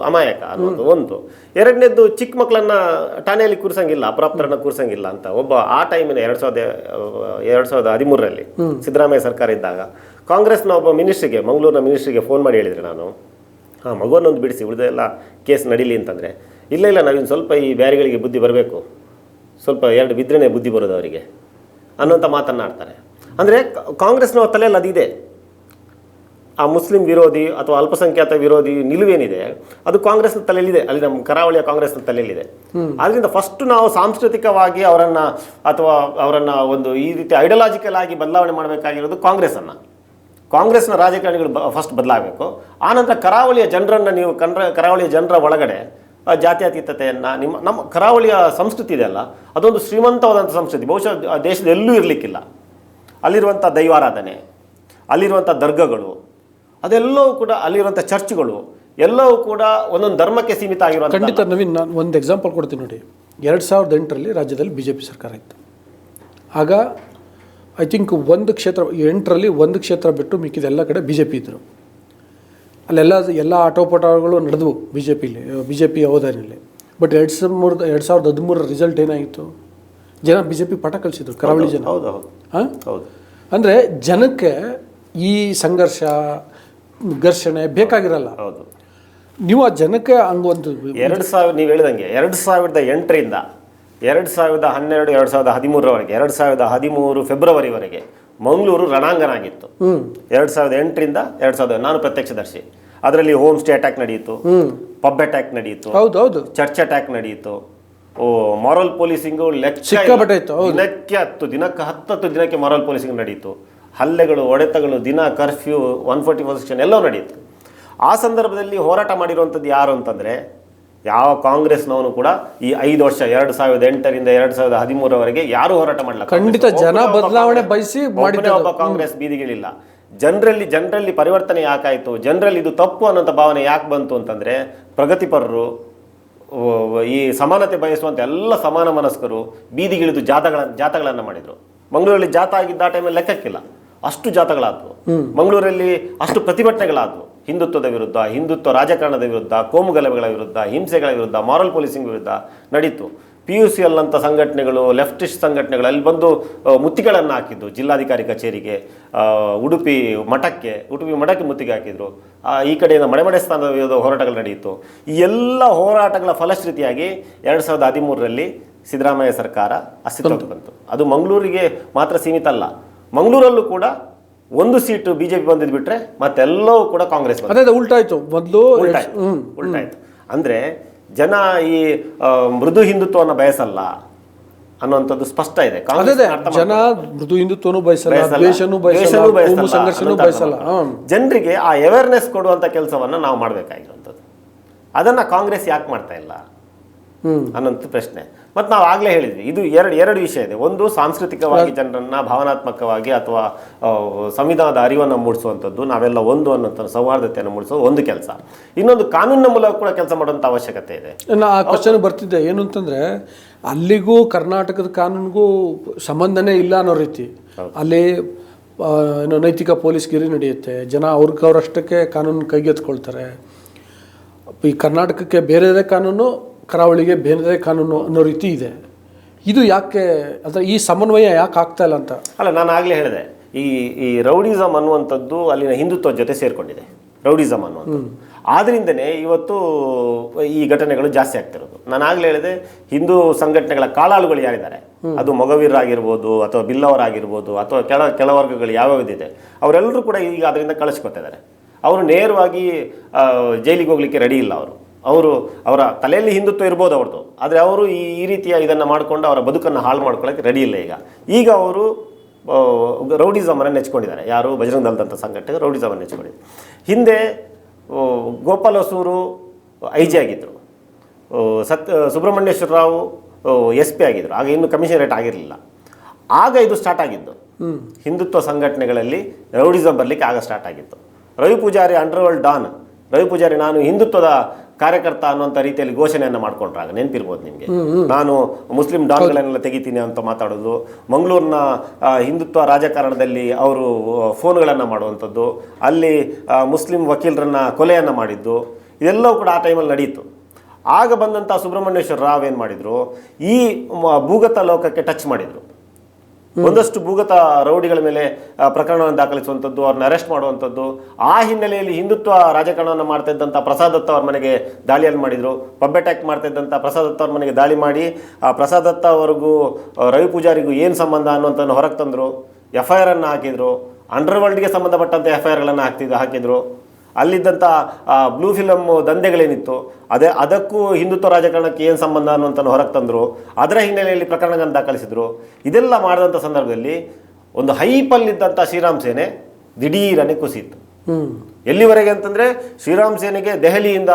ಅಮಾಯಕ ಅನ್ನೋದು ಒಂದು ಎರಡನೇದ್ದು ಚಿಕ್ಕ ಮಕ್ಕಳನ್ನ ಠಾಣೆಯಲ್ಲಿ ಕೂರಿಸಂಗಿಲ್ಲ, ಅಪ್ರಾಪ್ತರನ್ನ ಕೂರಿಸಂಗಿಲ್ಲ ಅಂತ. ಒಬ್ಬ ಆ ಟೈಮಿನ ಎರಡು ಸಾವಿರದ ಎರಡು ಸಾವಿರದ ಹದಿಮೂರರಲ್ಲಿ ಸಿದ್ದರಾಮಯ್ಯ ಸರ್ಕಾರ ಇದ್ದಾಗ ಕಾಂಗ್ರೆಸ್ನ ಒಬ್ಬ ಮಿನಿಸ್ಟ್ರಿಗೆ, ಮಂಗಳೂರಿನ ಮಿನಿಸ್ಟ್ರಿಗೆ ಫೋನ್ ಮಾಡಿ ಹೇಳಿದ್ರೆ ನಾನು. ಹಾಂ ಮಗುವನ್ನೊಂದು ಬಿಡಿಸಿ, ಉಳಿದೆಲ್ಲ ಕೇಸ್ ನಡೀಲಿ ಅಂತಂದರೆ ಇಲ್ಲ ಇಲ್ಲ ನಾವಿನ್ನು ಸ್ವಲ್ಪ ಈ ಬ್ಯಾರಿಗಳಿಗೆ ಬುದ್ಧಿ ಬರಬೇಕು. ಸ್ವಲ್ಪ ಎರಡು ಬಿದ್ರೇ ಬುದ್ಧಿ ಬರೋದು ಅವರಿಗೆ. ಅನ್ನೋಂಥ ಮಾತನ್ನಾಡ್ತಾರೆ ಅಂದರೆ ಕಾಂಗ್ರೆಸ್ನ ತಲೆಯಲ್ಲಿ ಅದಿದೆ. ಆ ಮುಸ್ಲಿಂ ವಿರೋಧಿ ಅಥವಾ ಅಲ್ಪಸಂಖ್ಯಾತ ವಿರೋಧಿ ನಿಲುವೇನಿದೆ ಅದು ಕಾಂಗ್ರೆಸ್ನ ತಲೆಯಲ್ಲಿದೆ. ಅಲ್ಲಿ ನಮ್ಮ ಕರಾವಳಿಯ ಕಾಂಗ್ರೆಸ್ನ ತಲೆಯಲ್ಲಿದೆ. ಆದ್ರಿಂದ ಫಸ್ಟ್ ನಾವು ಸಾಂಸ್ಕೃತಿಕವಾಗಿ ಅವರನ್ನು ಅಥವಾ ಅವರನ್ನು ಒಂದು ಈ ರೀತಿ ಐಡಿಯಾಲಜಿಕಲ್ ಆಗಿ ಬದಲಾವಣೆ ಮಾಡಬೇಕಾಗಿರೋದು ಕಾಂಗ್ರೆಸ್ಸನ್ನು ಕಾಂಗ್ರೆಸ್ನ ರಾಜಕಾರಣಿಗಳು ಫಸ್ಟ್ ಬದಲಾಗಬೇಕು. ಆನಂತರ ಕರಾವಳಿಯ ಜನರನ್ನು ನೀವು ಕನ್ರ ಕರಾವಳಿಯ ಜನರ ಒಳಗಡೆ ಜಾತ್ಯತೀತತೆಯನ್ನು, ನಿಮ್ಮ, ನಮ್ಮ ಕರಾವಳಿಯ ಸಂಸ್ಕೃತಿ ಇದೆಯಲ್ಲ ಅದೊಂದು ಶ್ರೀಮಂತವಾದಂಥ ಸಂಸ್ಕೃತಿ. ಬಹುಶಃ ದೇಶದ ಎಲ್ಲೂ ಇರಲಿಕ್ಕಿಲ್ಲ. ಅಲ್ಲಿರುವಂಥ ದೈವಾರಾಧನೆ ಅಲ್ಲಿರುವಂಥ ದರ್ಗಗಳು, ಅದೆಲ್ಲವೂ ಕೂಡ ಅಲ್ಲಿರುವಂಥ ಚರ್ಚ್ಗಳು, ಎಲ್ಲವೂ ಕೂಡ ಒಂದೊಂದು ಧರ್ಮಕ್ಕೆ ಸೀಮಿತ ಆಗಿರುವಂಥ ಖಂಡಿತ ನವೀನ್, ನಾನು ಒಂದು ಎಕ್ಸಾಂಪಲ್ ಕೊಡ್ತೀನಿ ನೋಡಿ. ಎರಡು ಸಾವಿರದ ಎಂಟರಲ್ಲಿ ರಾಜ್ಯದಲ್ಲಿ ಬಿ ಜೆ ಪಿ ಸರ್ಕಾರ ಇತ್ತು. ಆಗ ಐ ಥಿಂಕ್ ಒಂದು ಕ್ಷೇತ್ರ, ಎಂಟರಲ್ಲಿ ಒಂದು ಕ್ಷೇತ್ರ ಬಿಟ್ಟು ಮಿಕ್ಕಿದ ಎಲ್ಲ ಕಡೆ ಬಿ ಜೆ ಪಿ ಇದ್ದರು ಅಲ್ಲೆಲ್ಲ ಎಲ್ಲ ಆಟೋಪಟಗಳು ನಡೆದವು ಬಿ ಜೆ ಪಿಲಿ ಬಿ ಜೆ ಪಿ ಅವಧಾನಿಯಲ್ಲಿ ಬಟ್ ಎರಡು ಸಾವಿರದ ಮೂರು ಎರಡು ಸಾವಿರದ ಹದಿಮೂರರ ರಿಸಲ್ಟ್ ಏನಾಯಿತು ಜನ ಬಿ ಜೆ ಪಿ ಪಟ ಕಲಿಸಿದ್ರು ಕರಾವಳಿ ಜನ. ಹೌದು ಹೌದು. ಹಾಂ? ಹೌದು ಅಂದರೆ ಜನಕ್ಕೆ ಈ ಸಂಘರ್ಷ ಘರ್ಷಣೆ ಬೇಕಾಗಿರಲ್ಲ. ಹೌದು. ನೀವು ಆ ಜನಕ್ಕೆ ಹಂಗೊಂದು ಎರಡು ಸಾವಿರ ನೀವು ಹೇಳಿದಂಗೆ ಎರಡು ಸಾವಿರದ ಎಂಟರಿಂದ ಎರಡು ಸಾವಿರದ ಹನ್ನೆರಡು ಎರಡು ಸಾವಿರದ ಹದಿಮೂರರವರೆಗೆ ಎರಡು ಸಾವಿರದ ಹದಿಮೂರು ಫೆಬ್ರವರಿವರೆಗೆ ಮಂಗಳೂರು ರಣಾಂಗಣ ಆಗಿತ್ತು ಎರಡು ಸಾವಿರದ ಎಂಟರಿಂದ ಎರಡು ಸಾವಿರದ ನಾನು ಪ್ರತ್ಯಕ್ಷದರ್ಶಿ. ಅದರಲ್ಲಿ ಹೋಮ್ ಸ್ಟೇ ಅಟ್ಯಾಕ್ ನಡೆಯಿತು. ಪಬ್ ಅಟ್ಯಾಕ್ ನಡೆಯಿತು. ಹೌದು ಹೌದು. ಚರ್ಚ್ ಅಟ್ಯಾಕ್ ನಡೆಯಿತು. ಓ ಮಾರಲ್ ಪೊಲೀಸಿಂಗು ದಿನಕ್ಕೆ ಹತ್ತು ದಿನಕ್ಕೆ ಹತ್ತತ್ತು ದಿನಕ್ಕೆ ಮಾರಲ್ ಪೊಲೀಸಿಂಗ್ ನಡೆಯಿತು. ಹಲ್ಲೆಗಳು ಒಡೆತಗಳು ದಿನ curfew one forty four section ಎಲ್ಲವೂ ನಡೆಯಿತು. ಆ ಸಂದರ್ಭದಲ್ಲಿ ಹೋರಾಟ ಮಾಡಿರುವಂಥದ್ದು ಯಾರು ಅಂತಂದರೆ ಯಾವ ಕಾಂಗ್ರೆಸ್ನವನು ಕೂಡ ಈ ಐದು ವರ್ಷ ಎರಡು ಸಾವಿರದ ಎಂಟರಿಂದ ಎರಡು ಸಾವಿರದ ಹದಿಮೂರವರೆಗೆ ಯಾರು ಹೋರಾಟ ಮಾಡಲ್ಲ ಖಂಡಿತ ಜನ ಬದಲಾವಣೆ ಬಯಸಿ ಒಬ್ಬ ಕಾಂಗ್ರೆಸ್ ಬೀದಿಗಳಿಲ್ಲ. ಜನರಲ್ಲಿ ಜನರಲ್ಲಿ ಪರಿವರ್ತನೆ ಯಾಕಾಯಿತು? ಜನರಲ್ಲಿ ಇದು ತಪ್ಪು ಅನ್ನೋಂಥ ಭಾವನೆ ಯಾಕೆ ಬಂತು ಅಂತಂದ್ರೆ ಪ್ರಗತಿಪರರು ಈ ಸಮಾನತೆ ಬಯಸುವಂತ ಎಲ್ಲ ಸಮಾನ ಮನಸ್ಕರು ಬೀದಿಗಿಳಿದು ಜಾತಗಳ ಜಾತಗಳನ್ನು ಮಾಡಿದ್ರು. ಮಂಗಳೂರಲ್ಲಿ ಜಾತ ಆಗಿದ್ದ ಆ ಟೈಮಲ್ಲಿ ಲೆಕ್ಕಕ್ಕಿಲ್ಲ. ಅಷ್ಟು ಜಾತಗಳಾದವು. ಮಂಗಳೂರಲ್ಲಿ ಅಷ್ಟು ಪ್ರತಿಭಟನೆಗಳಾದವು. ಹಿಂದುತ್ವದ ವಿರುದ್ಧ ಹಿಂದುತ್ವ ರಾಜಕಾರಣದ ವಿರುದ್ಧ ಕೋಮು ಗಲಭೆಗಳ ವಿರುದ್ಧ ಹಿಂಸೆಗಳ ವಿರುದ್ಧ ಮಾರಲ್ ಪೊಲೀಸಿಂಗ್ ವಿರುದ್ಧ ನಡೀತು. ಪಿ ಯು ಸಿ ಅಲ್ಲಂಥ ಸಂಘಟನೆಗಳು ಲೆಫ್ಟಿಸ್ಟ್ ಸಂಘಟನೆಗಳು ಅಲ್ಲಿ ಬಂದು ಮುತ್ತಿಗಳನ್ನು ಮುತ್ತಿಗೆಗಳನ್ನು ಹಾಕಿದ್ದು ಜಿಲ್ಲಾಧಿಕಾರಿ ಕಚೇರಿಗೆ ಉಡುಪಿ ಮಠಕ್ಕೆ ಉಡುಪಿ ಮಠಕ್ಕೆ ಮುತ್ತಿಗೆ ಹಾಕಿದ್ರು. ಈ ಕಡೆಯಿಂದ ಮಡೆಮಡೆ ಸ್ಥಾನದ ವಿರುದ್ಧ ಹೋರಾಟಗಳು ನಡೆಯಿತು. ಈ ಎಲ್ಲ ಹೋರಾಟಗಳ ಫಲಶ್ರುತಿಯಾಗಿ ಎರಡು ಸಾವಿರದ ಹದಿಮೂರರಲ್ಲಿ ಸಿದ್ದರಾಮಯ್ಯ ಸರ್ಕಾರ ಅಸ್ತಿತ್ವಕ್ಕೆ ಬಂತು. ಅದು ಮಂಗಳೂರಿಗೆ ಮಾತ್ರ ಸೀಮಿತ ಅಲ್ಲ. ಮಂಗಳೂರಲ್ಲೂ ಕೂಡ ಒಂದು ಸೀಟು ಬಿಜೆಪಿ ಬಂದಿದ್ ಬಿಟ್ರೆ ಮತ್ತೆಲ್ಲವೂ ಕೂಡ ಕಾಂಗ್ರೆಸ್ ಬಂತು. ಅದೇ ಉಲ್ಟಾಯ್ತು. ಮೊದಲು ಉಲ್ಟಾಯ್ತು. ಉಲ್ಟಾಯ್ತು. ಅಂದ್ರೆ ಜನ ಈ ಆ, ಮೃದು ಹಿಂದುತ್ವವನ್ನು ಬಯಸಲ್ಲ ಅನ್ನುವಂಥದ್ದು ಸ್ಪಷ್ಟ ಇದೆ. ಅದೇ ಕಾಂಗ್ರೆಸ್ ಅದೇ ಅರ್ಥ ಜನ ಮೃದು ಹಿಂದುತ್ವನೂ ಬಯಸಲ್ಲ ಬಯಸಲ್ಲ, ದ್ವೇಷನೂ ಬಯಸಲ್ಲ ದ್ವೇಷನೂ ಬಯಸಲ್ಲ, ಕೋಮು ಸಂಘರ್ಷನೂ ಅನ್ನೋಂಥ ಬಯಸಲ್ಲ. ಹ್ಮ್. ಜನರಿಗೆ ಆ ಅವೇರ್ನೆಸ್ ಕೊಡುವಂತ ಕೆಲಸವನ್ನ ನಾವು ಮಾಡಬೇಕಾಗಿರುವಂಥದ್ದು. ಅದನ್ನ ಕಾಂಗ್ರೆಸ್ ಯಾಕೆ ಮಾಡ್ತಾ ಇಲ್ಲ ಹ್ಮ್. ಅನ್ನೋಂಥ ಪ್ರಶ್ನೆ. ಮತ್ತು ನಾವು ಆಗಲೇ ಹೇಳಿದ್ವಿ ಇದು ಎರಡು ಎರಡು ವಿಷಯ ಇದೆ. ಒಂದು ಸಾಂಸ್ಕೃತಿಕವಾಗಿ ಜನರನ್ನು ಭಾವನಾತ್ಮಕವಾಗಿ ಅಥವಾ ಸಂವಿಧಾನದ ಅರಿವನ್ನು ಮೂಡಿಸುವಂಥದ್ದು ನಾವೆಲ್ಲ ಒಂದು ಅನ್ನೋಂಥ ಸೌಹಾರ್ದತೆಯನ್ನು ಮೂಡಿಸೋದು ಒಂದು ಕೆಲಸ. ಇನ್ನೊಂದು ಕಾನೂನಿನ ಮೂಲಕ ಕೂಡ ಕೆಲಸ ಮಾಡುವಂಥ ಅವಶ್ಯಕತೆ ಇದೆ. ಆ ಕ್ವಶನ್ ಬರ್ತಿದ್ದೆ ಏನು ಅಂತಂದರೆ ಅಲ್ಲಿಗೂ ಕರ್ನಾಟಕದ ಕಾನೂನಿಗೂ ಸಂಬಂಧನೇ ಇಲ್ಲ ಅನ್ನೋ ರೀತಿ. ಅಲ್ಲಿ ಏನು ನೈತಿಕ ಪೊಲೀಸ್ಗಿರಿ ನಡೆಯುತ್ತೆ ಜನ ಅವ್ರಿಗೆ ಅವರಷ್ಟಕ್ಕೆ ಕಾನೂನು ಕೈಗೆತ್ಕೊಳ್ತಾರೆ ಈ ಕರ್ನಾಟಕಕ್ಕೆ ಬೇರೆದೇ ಕಾನೂನು ಕರಾವಳಿಗೆ ಬೇನದೇ ಕಾನೂನು ಅನ್ನೋ ರೀತಿ ಇದೆ. ಇದು ಯಾಕೆ ಅಂದರೆ ಈ ಸಮನ್ವಯ ಯಾಕೆ ಆಗ್ತಾ ಇಲ್ಲ ಅಂತ? ಅಲ್ಲ ನಾನು ಆಗಲೇ ಹೇಳಿದೆ. ಈ ಈ ರೌಡಿಸಮ್ ಅನ್ನುವಂಥದ್ದು ಅಲ್ಲಿನ ಹಿಂದುತ್ವದ ಜೊತೆ ಸೇರಿಕೊಂಡಿದೆ. ರೌಡಿಸಮ್ ಅನ್ನುವಂಥದ್ದು. ಆದ್ರಿಂದನೇ ಇವತ್ತು ಈ ಘಟನೆಗಳು ಜಾಸ್ತಿ ಆಗ್ತಿರೋದು. ನಾನು ಆಗಲೇ ಹೇಳಿದೆ ಹಿಂದೂ ಸಂಘಟನೆಗಳ ಕಾಳಾಳುಗಳು ಯಾರಿದ್ದಾರೆ? ಅದು ಮೊಗವೀರರಾಗಿರ್ಬೋದು ಅಥವಾ ಬಿಲ್ಲವರಾಗಿರ್ಬೋದು ಅಥವಾ ಕೆಳ ಕೆಳವರ್ಗಗಳು ಯಾವ್ಯಾವುದಿದೆ ಅವರೆಲ್ಲರೂ ಕೂಡ ಈಗ ಅದರಿಂದ ಕಳಿಸ್ಕೊತಿದ್ದಾರೆ ಅವರು ನೇರವಾಗಿ ಜೈಲಿಗೆ ಹೋಗ್ಲಿಕ್ಕೆ ರೆಡಿ ಇಲ್ಲ ಅವರು. ಅವರು ಅವರ ತಲೆಯಲ್ಲಿ ಹಿಂದುತ್ವ ಇರ್ಬೋದು ಅವ್ರದ್ದು. ಆದರೆ ಅವರು ಈ ಈ ರೀತಿಯ ಇದನ್ನು ಮಾಡಿಕೊಂಡು ಅವರ ಬದುಕನ್ನು ಹಾಳು ಮಾಡ್ಕೊಳ್ಳೋಕ್ಕೆ ರೆಡಿ ಇಲ್ಲ ಈಗ. ಈಗ ಅವರು ರೌಡಿಸಮನ್ನು ನೆಚ್ಕೊಂಡಿದ್ದಾರೆ. ಯಾರು? ಬಜರಂಗ ದಳದಂಥ ಸಂಘಟನೆ ರೌಡಿಸಮನ್ನು ನೆಚ್ಕೊಂಡಿದ್ದಾರೆ. ಹಿಂದೆ ಗೋಪಾಲ ಹೊಸೂರು ಐ ಜಿ ಆಗಿದ್ದರು ಸತ್ ಸುಬ್ರಹ್ಮಣ್ಯೇಶ್ವರ ರಾವ್ ಎಸ್ ಪಿ ಆಗಿದ್ದರು ಆಗ ಇನ್ನೂ ಕಮಿಷನರೇಟ್ ಆಗಿರಲಿಲ್ಲ. ಆಗ ಇದು ಸ್ಟಾರ್ಟ್ ಆಗಿದ್ದು. ಹಿಂದುತ್ವ ಸಂಘಟನೆಗಳಲ್ಲಿ ರೌಡಿಸಮ್ ಬರಲಿಕ್ಕೆ ಆಗ ಸ್ಟಾರ್ಟ್ ಆಗಿತ್ತು. Ravi Pujari underworld don. Ravi Pujari ನಾನು ಹಿಂದುತ್ವದ ಕಾರ್ಯಕರ್ತ ಅನ್ನುವಂಥ ರೀತಿಯಲ್ಲಿ ಘೋಷಣೆಯನ್ನು ಮಾಡ್ಕೊಂಡ್ರಾಗ ನೆನಪಿರ್ಬೋದು ನಿಮಗೆ? ನಾನು ಮುಸ್ಲಿಂ ಡಾನ್ಗಳನ್ನೆಲ್ಲ ತೆಗಿತೀನಿ ಅಂತ ಮಾತಾಡೋದು ಮಂಗಳೂರಿನ ಹಿಂದುತ್ವ ರಾಜಕಾರಣದಲ್ಲಿ ಅವರು ಫೋನ್ಗಳನ್ನು ಮಾಡುವಂಥದ್ದು ಅಲ್ಲಿ ಮುಸ್ಲಿಂ ವಕೀಲರನ್ನ ಕೊಲೆಯನ್ನು ಮಾಡಿದ್ದು ಇದೆಲ್ಲವೂ ಕೂಡ ಆ ಟೈಮಲ್ಲಿ ನಡೀತು. ಆಗ ಬಂದಂಥ ಸುಬ್ರಹ್ಮಣ್ಯೇಶ್ವರ ರಾವ್ ಏನು ಮಾಡಿದ್ರು ಈ ಭೂಗತ ಲೋಕಕ್ಕೆ ಟಚ್ ಮಾಡಿದ್ರು. ಒಂದಷ್ಟು ಭೂಗತ ರೌಡಿಗಳ ಮೇಲೆ ಪ್ರಕರಣವನ್ನು ದಾಖಲಿಸುವಂಥದ್ದು, ಅವ್ರನ್ನ ಅರೆಸ್ಟ್ ಮಾಡುವಂಥದ್ದು, ಆ ಹಿನ್ನೆಲೆಯಲ್ಲಿ ಹಿಂದುತ್ವ ರಾಜಕಾರಣವನ್ನು ಮಾಡ್ತಾ ಇದ್ದಂಥ ಪ್ರಸಾದ್ ದತ್ತ ಅವ್ರ ಮನೆಗೆ ದಾಳಿಯಲ್ಲಿ ಮಾಡಿದರು. ಪಬ್ ಅಟ್ಯಾಕ್ ಮಾಡ್ತಾ ಇದ್ದಂಥ ಪ್ರಸಾದ್ ದತ್ತ ಅವ್ರ ಮನೆಗೆ ದಾಳಿ ಮಾಡಿ, ಆ, ಪ್ರಸಾದ್ ದತ್ತ ಅವ್ರಿಗೂ ರವಿ ಪೂಜಾರಿಗೂ ಏನು ಸಂಬಂಧ ಅನ್ನುವಂಥದ್ದು ಹೊರಗೆ ತಂದರು. ಎಫ್ ಐ ಆರನ್ನು ಹಾಕಿದರು. ಅಂಡರ್ವರ್ಲ್ಡ್ಗೆ ಸಂಬಂಧಪಟ್ಟಂಥ ಎಫ್ ಐ ಆರ್ಗಳನ್ನು ಹಾಕ್ತಿದ್ದು ಹಾಕಿದರು. ಅಲ್ಲಿದ್ದಂಥ ಬ್ಲೂ ಫಿಲಮ್ ದಂಧೆಗಳೇನಿತ್ತು ಅದೇ ಅದಕ್ಕೂ ಹಿಂದುತ್ವ ರಾಜಕಾರಣಕ್ಕೆ ಏನು ಸಂಬಂಧ ಅನ್ನುವಂಥ ಹೊರಗೆ ತಂದರು ಅದರ ಹಿನ್ನೆಲೆಯಲ್ಲಿ ಪ್ರಕರಣಗಳನ್ನು ದಾಖಲಿಸಿದರು. ಇದೆಲ್ಲ ಮಾಡಿದಂಥ ಸಂದರ್ಭದಲ್ಲಿ ಒಂದು ಹೈಪಲ್ಲಿದ್ದಂಥ ಶ್ರೀರಾಮ್ ಸೇನೆ ದಿಢೀರನೆ ಕುಸಿಯಿತು. ಎಲ್ಲಿವರೆಗೆ ಅಂತಂದರೆ ಶ್ರೀರಾಮ್ ಸೇನೆಗೆ ದೆಹಲಿಯಿಂದ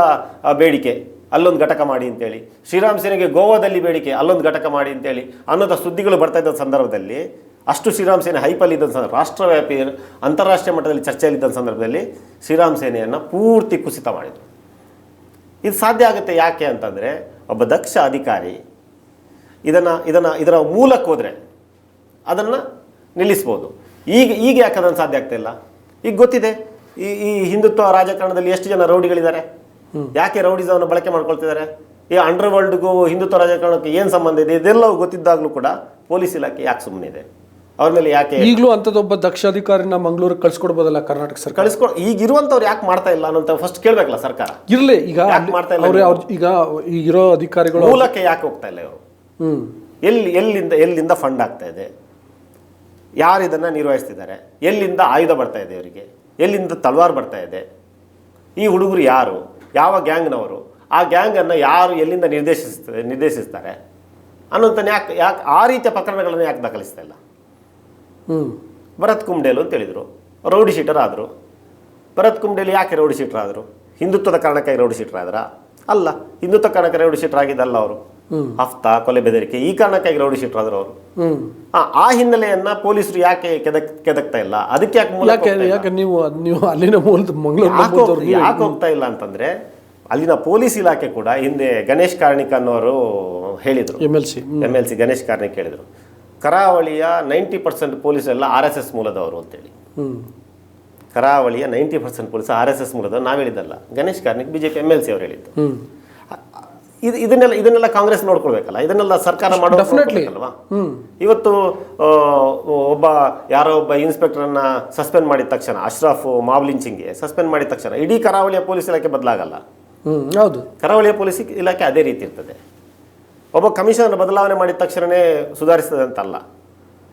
ಬೇಡಿಕೆ ಅಲ್ಲೊಂದು ಘಟಕ ಮಾಡಿ ಅಂತೇಳಿ ಶ್ರೀರಾಮ್ ಸೇನೆಗೆ ಗೋವಾದಲ್ಲಿ ಬೇಡಿಕೆ ಅಲ್ಲೊಂದು ಘಟಕ ಮಾಡಿ ಅಂತೇಳಿ ಅನ್ನೋದ ಸುದ್ದಿಗಳು ಬರ್ತಾ ಇದ್ದ ಸಂದರ್ಭದಲ್ಲಿ ಅಷ್ಟು ಶ್ರೀರಾಮ್ ಸೇನೆ ಇದ್ದಂತ ಸಂದರ್ಭ ರಾಷ್ಟ್ರವ್ಯಾಪಿ ಅಂತಾರಾಷ್ಟ್ರೀಯ ಮಟ್ಟದಲ್ಲಿ ಚರ್ಚೆಯಲ್ಲಿದ್ದ ಸಂದರ್ಭದಲ್ಲಿ ಶ್ರೀರಾಮ್ ಸೇನೆಯನ್ನು ಪೂರ್ತಿ ಕುಸಿತ ಮಾಡಿದರು. ಇದು ಸಾಧ್ಯ ಆಗುತ್ತೆ ಯಾಕೆ ಅಂತಂದರೆ ಒಬ್ಬ ದಕ್ಷ ಅಧಿಕಾರಿ ಇದನ್ನು ಇದನ್ನು ಇದರ ಮೂಲಕ್ಕೆ ಹೋದರೆ ಅದನ್ನು ನಿಲ್ಲಿಸ್ಬೋದು. ಈಗ ಈಗ ಯಾಕೆ ಅದನ್ನು ಸಾಧ್ಯ ಆಗ್ತಾ ಇಲ್ಲ? ಈಗ ಗೊತ್ತಿದೆ ಈ ಈ ಹಿಂದುತ್ವ ರಾಜಕಾರಣದಲ್ಲಿ ಎಷ್ಟು ಜನ ರೌಡಿಗಳಿದ್ದಾರೆ? ಯಾಕೆ ರೌಡಿಸವನ್ನು ಬಳಕೆ ಮಾಡ್ಕೊಳ್ತಿದ್ದಾರೆ? ಈ ಅಂಡರ್ ವರ್ಲ್ಡ್ಗೂ ಹಿಂದುತ್ವ ರಾಜಕಾರಣಕ್ಕೆ ಏನು ಸಂಬಂಧ ಇದೆ? ಇದೆಲ್ಲವೂ ಗೊತ್ತಿದ್ದಾಗಲೂ ಕೂಡ ಪೊಲೀಸ್ ಇಲಾಖೆ ಯಾಕೆ ಸುಮ್ಮನಿದೆ ಅವ್ರ ಮೇಲೆ ಯಾಕೆ ಈಗಲೂ ಅಂಥದ್ದೊಬ್ಬ ದಕ್ಷ ಅಧಿಕಾರಿನ ಮಂಗಳೂರಿಗೆ ಕಳ್ಸಿಕೊಡ್ಬೋದಲ್ಲ ಕರ್ನಾಟಕ ಸರ್ಕಾರ? ಕಳಿಸ್ಕೊ ಈಗ ಇರುವಂಥವ್ರು ಯಾಕೆ ಮಾಡ್ತಾ ಇಲ್ಲ ಅನ್ನೋಂಥ ಫಸ್ಟ್ ಕೇಳಬೇಕಲ್ಲ ಸರ್ಕಾರ? ಇರಲಿ ಈಗ ಯಾಕೆ ಮಾಡ್ತಾ ಇಲ್ಲ ಅವ್ರೆ ಅವ್ರು ಈಗ ಇರೋ ಅಧಿಕಾರಿಗಳು ಮೂಲಕ್ಕೆ ಯಾಕೆ ಹೋಗ್ತಾ ಇಲ್ಲ ಇವರು? ಹ್ಮ್. ಎಲ್ಲಿ ಎಲ್ಲಿಂದ ಎಲ್ಲಿಂದ ಫಂಡ್ ಆಗ್ತಾ ಇದೆ? ಯಾರು ಇದನ್ನು ನಿರ್ವಹಿಸ್ತಿದ್ದಾರೆ? ಎಲ್ಲಿಂದ ಆಯುಧ ಬರ್ತಾ ಇದೆ ಇವರಿಗೆ? ಎಲ್ಲಿಂದ ತಲವಾರು ಬರ್ತಾ ಇದೆ? ಈ ಹುಡುಗರು ಯಾರು? ಯಾವ ಗ್ಯಾಂಗ್ನವರು? ಆ ಗ್ಯಾಂಗನ್ನು ಯಾರು ಎಲ್ಲಿಂದ ನಿರ್ದೇಶಿಸ್ತಾರೆ ನಿರ್ದೇಶಿಸ್ತಾರೆ? ಅನ್ನೋಂಥ ಯಾಕೆ ಯಾಕೆ ಆ ರೀತಿಯ ಪ್ರಕರಣಗಳನ್ನು ಯಾಕೆ ದಾಖಲಿಸ್ತಾ ಇಲ್ಲ? ಭರತ್ ಕುಂಡೇಲು ಅಂತ ಹೇಳಿದರು. ರೌಡಿ ಶೀಟರ್ ಆದರು. ಭರತ್ ಕುಂಡೇಲು ಯಾಕೆ ರೌಡಿ ಶೀಟರ್ ಆದರು? ಹಿಂದುತ್ವದ ಕಾರಣಕ್ಕಾಗಿ ರೌಡಿ ಶೀಟರ್ ಆದ್ರ? ಅಲ್ಲ ಹಿಂದುತ್ವ ಕಾರಣಕ್ಕೆ ರೌಡಿ ಶೀಟರ್ ಆಗಿದ್ದಲ್ಲ ಅವರು. ಹಫ್ತಾ ಕೊಲೆ ಬೆದರಿಕೆ ಈ ಕಾರಣಕ್ಕಾಗಿ ರೌಡಿ ಶೀಟರ್ ಆದರು ಅವರು. ಆ, ಹಿನ್ನೆಲೆಯನ್ನ ಪೊಲೀಸರು ಯಾಕೆ ಕೆದಕ್ ಕೆದಕ್ತಾ ಇಲ್ಲ? ಅದಕ್ಕೆ ಯಾಕೆ ನೀವು ನೀವು ಅಲ್ಲಿನ ಯಾಕೆ ಹೋಗ್ತಾ ಇಲ್ಲ? ಅಂತಂದ್ರೆ ಅಲ್ಲಿನ ಪೊಲೀಸ್ ಇಲಾಖೆ ಕೂಡ ಹಿಂದೆ ಗಣೇಶ್ ಕಾರ್ಣಿಕ್ ಅನ್ನೋರು ಹೇಳಿದರು. M L C M L C Ganesh Karnik ಹೇಳಿದರು. ಕರಾವಳಿಯ ನೈಂಟಿ ಪರ್ಸೆಂಟ್ ಪೊಲೀಸರೆಲ್ಲ ಆರ್ ಎಸ್ ಎಸ್ ಮೂಲದವರು ಅಂತೇಳಿ. ಕರಾವಳಿಯ ninety percent police R S S ಮೂಲದವರು ನಾವು ಹೇಳಿದ್ದಲ್ಲ. Ganesh Karnik BJP M L C ಅವ್ರು ಹೇಳಿದ್ದು. ಇದು ಇದನ್ನೆಲ್ಲ ಇದನ್ನೆಲ್ಲ ಕಾಂಗ್ರೆಸ್ ನೋಡ್ಕೊಳ್ಬೇಕಲ್ಲ. ಇದನ್ನೆಲ್ಲ ಸರ್ಕಾರ ಮಾಡೋ Definitely. ಅಲ್ವಾ ಹ್ಮ್. ಇವತ್ತು ಒಬ್ಬ ಯಾರೋ ಒಬ್ಬ ಇನ್ಸ್ಪೆಕ್ಟರನ್ನ ಸಸ್ಪೆಂಡ್ ಮಾಡಿದ ತಕ್ಷಣ ಅಶ್ರಫ್ ಮಾವ್ ಲಿಂಚಿಂಗ್ಗೆ ಸಸ್ಪೆಂಡ್ ಮಾಡಿದ ತಕ್ಷಣ ಇಡೀ ಕರಾವಳಿಯ ಪೊಲೀಸ್ ಇಲಾಖೆ ಬದಲಾಗಲ್ಲ. ಹ್ಮ್ ಹೌದು. ಕರಾವಳಿಯ ಪೊಲೀಸ್ ಇಲಾಖೆ ಅದೇ ರೀತಿ ಇರ್ತದೆ. ಒಬ್ಬ ಕಮಿಷನರ್ ಬದಲಾವಣೆ ಮಾಡಿದ ತಕ್ಷಣವೇ ಸುಧಾರಿಸ್ತದೆ ಅಂತಲ್ಲ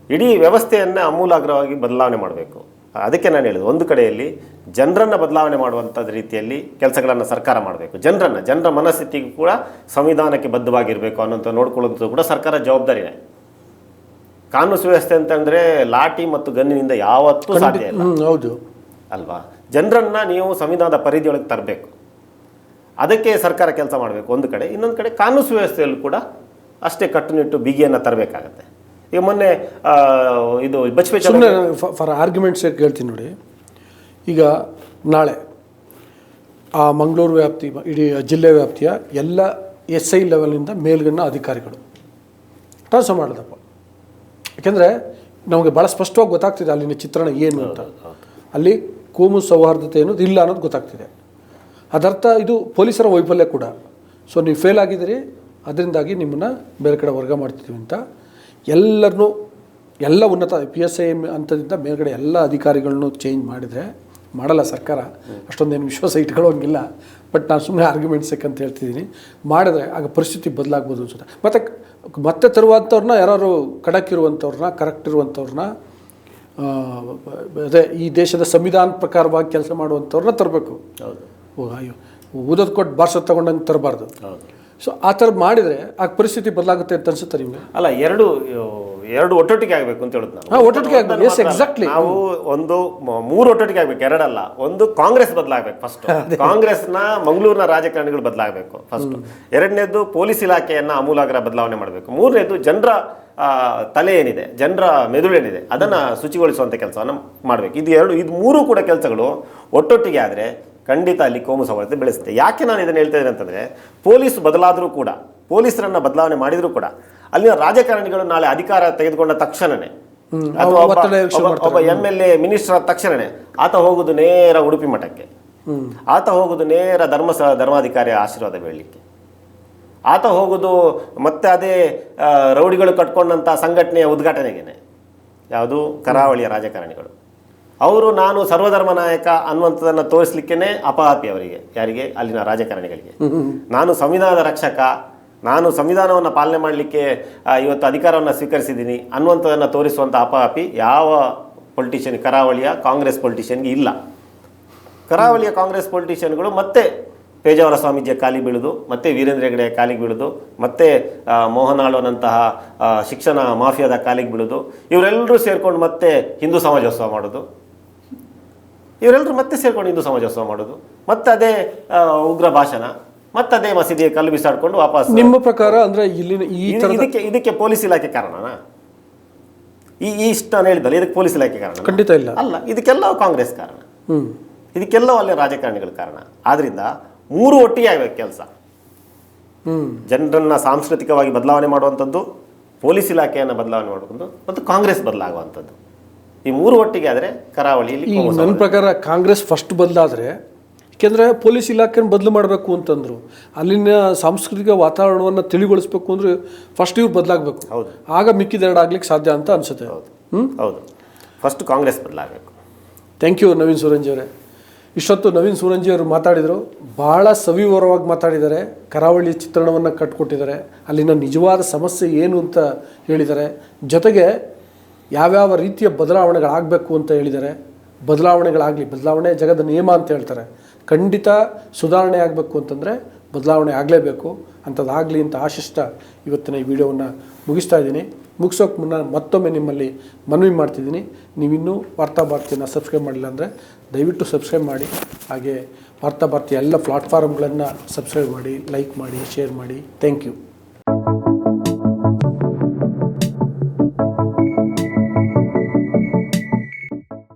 ಇಡೀ ವ್ಯವಸ್ಥೆಯನ್ನೇ ಅಮೂಲಾಗ್ರವಾಗಿ ಬದಲಾವಣೆ ಮಾಡಬೇಕು. ಅದಕ್ಕೆ ನಾನು ಹೇಳಿದೆ ಒಂದು ಕಡೆಯಲ್ಲಿ ಜನರನ್ನು ಬದಲಾವಣೆ ಮಾಡುವಂಥದ್ದು ರೀತಿಯಲ್ಲಿ ಕೆಲಸಗಳನ್ನು ಸರ್ಕಾರ ಮಾಡಬೇಕು. ಜನರನ್ನು ಜನರ ಮನಸ್ಥಿತಿಗೂ ಕೂಡ ಸಂವಿಧಾನಕ್ಕೆ ಬದ್ಧವಾಗಿರಬೇಕು ಅನ್ನೋಂಥ ನೋಡ್ಕೊಳ್ಳೋದು ಕೂಡ ಸರ್ಕಾರ ಜವಾಬ್ದಾರಿನೇ. ಕಾನೂನು ಸುವ್ಯವಸ್ಥೆ ಅಂತಂದ್ರೆ ಲಾಠಿ ಮತ್ತು ಗನ್ನಿನಿಂದ ಯಾವತ್ತೂ ಸಾಧ್ಯ ಇಲ್ಲ. ಹೌದು. ಅಲ್ವಾ? ಜನರನ್ನು ನೀವು ಸಂವಿಧಾನದ ಪರಿಧಿಯೊಳಗೆ ತರಬೇಕು. ಅದಕ್ಕೆ ಸರ್ಕಾರ ಕೆಲಸ ಮಾಡಬೇಕು ಒಂದು ಕಡೆ. ಇನ್ನೊಂದು ಕಡೆ ಕಾನೂನು ಸುವ್ಯವಸ್ಥೆಯಲ್ಲೂ ಕೂಡ ಅಷ್ಟೇ ಕಟ್ಟುನಿಟ್ಟು ಬಿಗಿಯನ್ನು ತರಬೇಕಾಗತ್ತೆ. ಈಗ ಮೊನ್ನೆ ಇದು ಸುಮ್ಮನೆ ಫಾರ್ ಆರ್ಗ್ಯುಮೆಂಟ್ಸ್ ಹೇಳ್ತೀನಿ ನೋಡಿ. ಈಗ ನಾಳೆ ಆ ಮಂಗಳೂರು ವ್ಯಾಪ್ತಿ ಇಡೀ ಜಿಲ್ಲೆ ವ್ಯಾಪ್ತಿಯ ಎಲ್ಲ ಎಸ್ ಐ ಲೆವೆಲಿಂದ ಮೇಲ್ಗಣ್ಣ ಅಧಿಕಾರಿಗಳು. ಟ್ರಾನ್ಸ್ಫರ್ ಮಾಡಿದಪ್ಪ. ಯಾಕೆಂದರೆ ನಮಗೆ ಭಾಳ ಸ್ಪಷ್ಟವಾಗಿ ಗೊತ್ತಾಗ್ತಿದೆ ಅಲ್ಲಿನ ಚಿತ್ರಣ ಏನು ಅಂತ. ಅಲ್ಲಿ ಕೋಮು ಸೌಹಾರ್ದತೆ ಅನ್ನೋದು ಇಲ್ಲ ಅನ್ನೋದು ಗೊತ್ತಾಗ್ತಿದೆ. ಅದರ್ಥ ಇದು ಪೊಲೀಸರ ವೈಫಲ್ಯ ಕೂಡ. ಸೊ ನೀವು ಫೇಲ್ ಆಗಿದ್ದೀರಿ, ಅದರಿಂದಾಗಿ ನಿಮ್ಮನ್ನು ಬೇರೆ ಕಡೆ ವರ್ಗ ಮಾಡ್ತಿದ್ದೀವಿ ಅಂತ. ಎಲ್ಲರನ್ನೂ, ಎಲ್ಲ ಉನ್ನತ ಪಿ ಎಸ್ ಐ ಹಂತದಿಂದ ಮೇಲ್ಗಡೆ ಎಲ್ಲ ಅಧಿಕಾರಿಗಳನ್ನು ಚೇಂಜ್ ಮಾಡಿದರೆ, ಮಾಡಲ್ಲ ಸರ್ಕಾರ, ಅಷ್ಟೊಂದೇನು ವಿಶ್ವಾಸ ಇಟ್ಕೊಳ್ಳೋಂಗಿಲ್ಲ. ಬಟ್ ನಾನು ಸುಮ್ಮನೆ ಆರ್ಗ್ಯುಮೆಂಟ್ಸ್ ಅಂತ ಹೇಳ್ತಿದ್ದೀನಿ. ಮಾಡಿದ್ರೆ ಆಗ ಪರಿಸ್ಥಿತಿ ಬದಲಾಗ್ಬೋದು ಅನ್ಸುತ್ತೆ. ಮತ್ತು, ಮತ್ತೆ ತರುವಂಥವ್ರನ್ನ ಯಾರು ಖಡಕ್ ಇರುವಂಥವ್ರನ್ನ ಕರೆಕ್ಟ್ ಇರುವಂಥವ್ರನ್ನ ಅದೇ ಈ ದೇಶದ ಸಂವಿಧಾನ ಪ್ರಕಾರವಾಗಿ ಕೆಲಸ ಮಾಡುವಂಥವ್ರನ್ನ ತರಬೇಕು. ಹೌದು. ಊದೋದು ಕೊಟ್ಟು ಬಾರ್ಸೋದು ತಗೊಂಡಂಗೆ ತರಬಾರ್ದು. ಸೊ ಆ ಥರ ಮಾಡಿದರೆ ಆ ಪರಿಸ್ಥಿತಿ ಬದಲಾಗುತ್ತೆ ಅಂತ ಅನ್ಸುತ್ತೆ ನಿಮಗೆ? ಅಲ್ಲ ಎರಡು ಎರಡು ಒಟ್ಟೊಟ್ಟಿಗೆ ಆಗಬೇಕು ಅಂತ ಹೇಳುದು ನಾನು. ಹಾ, ಒಟ್ಟೊಟ್ಟಿಗೆ ಆಗಬೇಕು. ಎಸ್ ಎಕ್ಸಾಕ್ಟ್ಲಿ ನಾವು ಒಂದು ಮೂರು ಒಟ್ಟೊಟ್ಟಿಗೆ ಆಗಬೇಕು ಎರಡಲ್ಲ. ಒಂದು ಕಾಂಗ್ರೆಸ್ ಬದಲಾಗಬೇಕು ಫಸ್ಟ್ ಕಾಂಗ್ರೆಸ್ನ ಮಂಗಳೂರಿನ ರಾಜಕಾರಣಿಗಳು ಬದಲಾಗಬೇಕು ಫಸ್ಟ್ ಎರಡನೇದು ಪೊಲೀಸ್ ಇಲಾಖೆಯನ್ನು ಆಮೂಲಾಗ್ರ ಬದಲಾವಣೆ ಮಾಡಬೇಕು. ಮೂರನೇದು ಜನರ ತಲೆ ಏನಿದೆ ಜನರ ಮೆದುಳೇನಿದೆ ಅದನ್ನು ಶುಚಿಗೊಳಿಸುವಂಥ ಕೆಲಸವನ್ನು ಮಾಡಬೇಕು. ಇದು ಎರಡು ಇದು ಮೂರು ಕೂಡ ಕೆಲಸಗಳು ಒಟ್ಟೊಟ್ಟಿಗೆ ಆದರೆ ಖಂಡಿತ ಅಲ್ಲಿ ಕೋಮು ಸೌಹಾರ್ದತೆ ಬೆಳೆಸುತ್ತೆ. ಯಾಕೆ ನಾನು ಇದನ್ನು ಹೇಳ್ತಾ ಇದ್ದೇನೆ ಅಂತಂದ್ರೆ ಪೊಲೀಸ್ ಬದಲಾದರೂ ಕೂಡ ಪೊಲೀಸರನ್ನು ಬದಲಾವಣೆ ಮಾಡಿದರೂ ಕೂಡ ಅಲ್ಲಿನ ರಾಜಕಾರಣಿಗಳು ನಾಳೆ ಅಧಿಕಾರ ತೆಗೆದುಕೊಂಡ ತಕ್ಷಣನೇ ಅಥವಾ ಒಬ್ಬ- ಎಂ ಎಲ್ ಎ ಮಿನಿಸ್ಟರ್ ಆದ ತಕ್ಷಣನೇ ಆತ ಹೋಗುದು ನೇರ ಉಡುಪಿ ಮಠಕ್ಕೆ. ಆತ ಹೋಗುದು ನೇರ ಧರ್ಮ ಧರ್ಮಾಧಿಕಾರಿ ಆಶೀರ್ವಾದ ಬೇಳಲಿಕ್ಕೆ ಆತ ಹೋಗುದು ಮತ್ತೆ ಅದೇ ರೌಡಿಗಳು ಕಟ್ಕೊಂಡಂಥ ಸಂಘಟನೆಯ ಉದ್ಘಾಟನೆಗೇನೆ. ಯಾವುದು? ಕರಾವಳಿಯ ರಾಜಕಾರಣಿಗಳು. ಅವರು ನಾನು ಸರ್ವಧರ್ಮ ನಾಯಕ ಅನ್ನುವಂಥದ್ದನ್ನು ತೋರಿಸ್ಲಿಕ್ಕೇನೆ ಅಪಹಾಪಿ ಅವರಿಗೆ ಯಾರಿಗೆ? ಅಲ್ಲಿನ ರಾಜಕಾರಣಿಗಳಿಗೆ. ನಾನು ಸಂವಿಧಾನದ ರಕ್ಷಕ ನಾನು ಸಂವಿಧಾನವನ್ನು ಪಾಲನೆ ಮಾಡಲಿಕ್ಕೆ ಇವತ್ತು ಅಧಿಕಾರವನ್ನು ಸ್ವೀಕರಿಸಿದ್ದೀನಿ ಅನ್ನುವಂಥದ್ದನ್ನು ತೋರಿಸುವಂಥ ಅಪಹಾಪಿ ಯಾವ ಪೊಲಿಟಿಷಿಯನ್ ಕರಾವಳಿಯ ಕಾಂಗ್ರೆಸ್ ಪೊಲಿಟಿಷಿಯನ್ಗೆ ಇಲ್ಲ. ಕರಾವಳಿಯ ಕಾಂಗ್ರೆಸ್ ಪೊಲಿಟಿಷಿಯನ್ಗಳು ಮತ್ತೆ ಪೇಜಾವರ ಸ್ವಾಮೀಜಿಯ ಕಾಲಿಗೆ ಬೀಳುದು ಮತ್ತೆ ವೀರೇಂದ್ರ ಹೆಗಡೆಯ ಕಾಲಿಗೆ ಬೀಳುದು ಮತ್ತೆ ಆ, ಮೋಹನ್ ಆಳ್ವನಂತಹ ಶಿಕ್ಷಣ ಮಾಫಿಯಾದ ಕಾಲಿಗೆ ಬೀಳುದು ಇವರೆಲ್ಲರೂ ಸೇರ್ಕೊಂಡು ಮತ್ತೆ ಹಿಂದೂ ಸಮಾಜೋತ್ಸವ ಮಾಡೋದು. ಇವರೆಲ್ಲರೂ ಮತ್ತೆ ಸೇರ್ಕೊಂಡು ಹಿಂದೂ ಸಮಾಜೋತ್ಸವ ಮಾಡೋದು ಮತ್ತೆ ಅದೇ ಉಗ್ರ ಭಾಷಣ ಮತ್ತೆ ಅದೇ ಮಸೀದಿಗೆ ಕಲ್ಲು ಬಿಸಾಡ್ಕೊಂಡು ವಾಪಸ್ ನಿಮ್ಮ ಪ್ರಕಾರ ಅಂದ್ರೆ ಇಲ್ಲಿನ ಈ ಇದಕ್ಕೆ ಇದಕ್ಕೆ ಪೊಲೀಸ್ ಇಲಾಖೆ ಕಾರಣನಾ? ಈ ಈ ಇಷ್ಟು ನಾನು ಹೇಳಿದಲ್ಲ ಇದಕ್ಕೆ ಪೊಲೀಸ್ ಇಲಾಖೆ ಕಾರಣ ಖಂಡಿತ ಇಲ್ಲ. ಅಲ್ಲ ಇದಕ್ಕೆಲ್ಲ ಕಾಂಗ್ರೆಸ್ ಕಾರಣ. ಇದಕ್ಕೆಲ್ಲ ಅಲ್ಲಿ ರಾಜಕಾರಣಿಗಳ ಕಾರಣ. ಆದ್ರಿಂದ ಮೂರು ಒಟ್ಟಿಗೆ ಆಗಬೇಕು ಕೆಲಸ ಜನರನ್ನ ಸಾಂಸ್ಕೃತಿಕವಾಗಿ ಬದಲಾವಣೆ ಮಾಡುವಂಥದ್ದು ಪೊಲೀಸ್ ಇಲಾಖೆಯನ್ನು ಬದಲಾವಣೆ ಮಾಡುವಂಥದ್ದು ಮತ್ತು ಕಾಂಗ್ರೆಸ್ ಬದಲಾಗುವಂಥದ್ದು. ಈ ಮೂರು ಒಟ್ಟಿಗೆ ಆದರೆ ಕರಾವಳಿಯಲ್ಲಿ ನನ್ನ ಪ್ರಕಾರ ಕಾಂಗ್ರೆಸ್ ಫಸ್ಟ್ ಬದಲಾದರೆ ಏಕೆಂದರೆ ಪೊಲೀಸ್ ಇಲಾಖೆನ ಬದಲು ಮಾಡಬೇಕು ಅಂತಂದರು. ಅಲ್ಲಿನ ಸಾಂಸ್ಕೃತಿಕ ವಾತಾವರಣವನ್ನು ತಿಳಿಗೊಳಿಸ್ಬೇಕು ಅಂದರೆ ಫಸ್ಟ್ ಇವ್ರು ಬದಲಾಗಬೇಕು. ಹೌದು. ಆಗ ಮಿಕ್ಕಿದ ಎರಡು ಆಗ್ಲಿಕ್ಕೆ ಸಾಧ್ಯ ಅಂತ ಅನಿಸುತ್ತೆ. ಹೌದು. ಹ್ಞೂ ಹೌದು. ಫಸ್ಟ್ ಕಾಂಗ್ರೆಸ್ ಬದಲಾಗಬೇಕು. ಥ್ಯಾಂಕ್ ಯು ನವೀನ್ ಸೂರಂಜಿ ಅವರೇ. ಇಷ್ಟೊತ್ತು ನವೀನ್ ಸೂರಂಜಿ ಅವರು ಮಾತಾಡಿದರು. ಭಾಳ ಸವಿವರವಾಗಿ ಮಾತಾಡಿದ್ದಾರೆ. ಕರಾವಳಿ ಚಿತ್ರಣವನ್ನು ಕಟ್ಕೊಟ್ಟಿದ್ದಾರೆ. ಅಲ್ಲಿನ ನಿಜವಾದ ಸಮಸ್ಯೆ ಏನು ಅಂತ ಹೇಳಿದ್ದಾರೆ. ಜೊತೆಗೆ ಯಾವ್ಯಾವ ರೀತಿಯ ಬದಲಾವಣೆಗಳಾಗಬೇಕು ಅಂತ ಹೇಳಿದ್ದಾರೆ ಬದಲಾವಣೆಗಳಾಗಲಿ, ಬದಲಾವಣೆ ಜಗದ ನಿಯಮ ಅಂತ ಹೇಳ್ತಾರೆ. ಖಂಡಿತ ಸುಧಾರಣೆ ಆಗಬೇಕು ಅಂತಂದರೆ ಬದಲಾವಣೆ ಆಗಲೇಬೇಕು, ಅಂಥದ್ದಾಗಲಿ ಅಂತ ಆಶಿಸ್ತಾ ಇವತ್ತಿನ ಈ ವಿಡಿಯೋವನ್ನು ಮುಗಿಸ್ತಾ ಇದ್ದೀನಿ. ಮುಗಿಸೋಕೆ ಮುನ್ನ ಮತ್ತೊಮ್ಮೆ ನಿಮ್ಮಲ್ಲಿ ಮನವಿ ಮಾಡ್ತಿದ್ದೀನಿ. ನೀವಿನ್ನೂ ವಾರ್ತಾ ಭಾರತಿಯನ್ನು ಸಬ್ಸ್ಕ್ರೈಬ್ ಮಾಡಿಲ್ಲ ಅಂದರೆ ದಯವಿಟ್ಟು ಸಬ್ಸ್ಕ್ರೈಬ್ ಮಾಡಿ. ಹಾಗೆ ವಾರ್ತಾ ಭಾರತಿ ಎಲ್ಲ ಪ್ಲಾಟ್ಫಾರ್ಮ್ಗಳನ್ನು ಸಬ್ಸ್ಕ್ರೈಬ್ ಮಾಡಿ, ಲೈಕ್ ಮಾಡಿ, ಶೇರ್ ಮಾಡಿ. Thank you.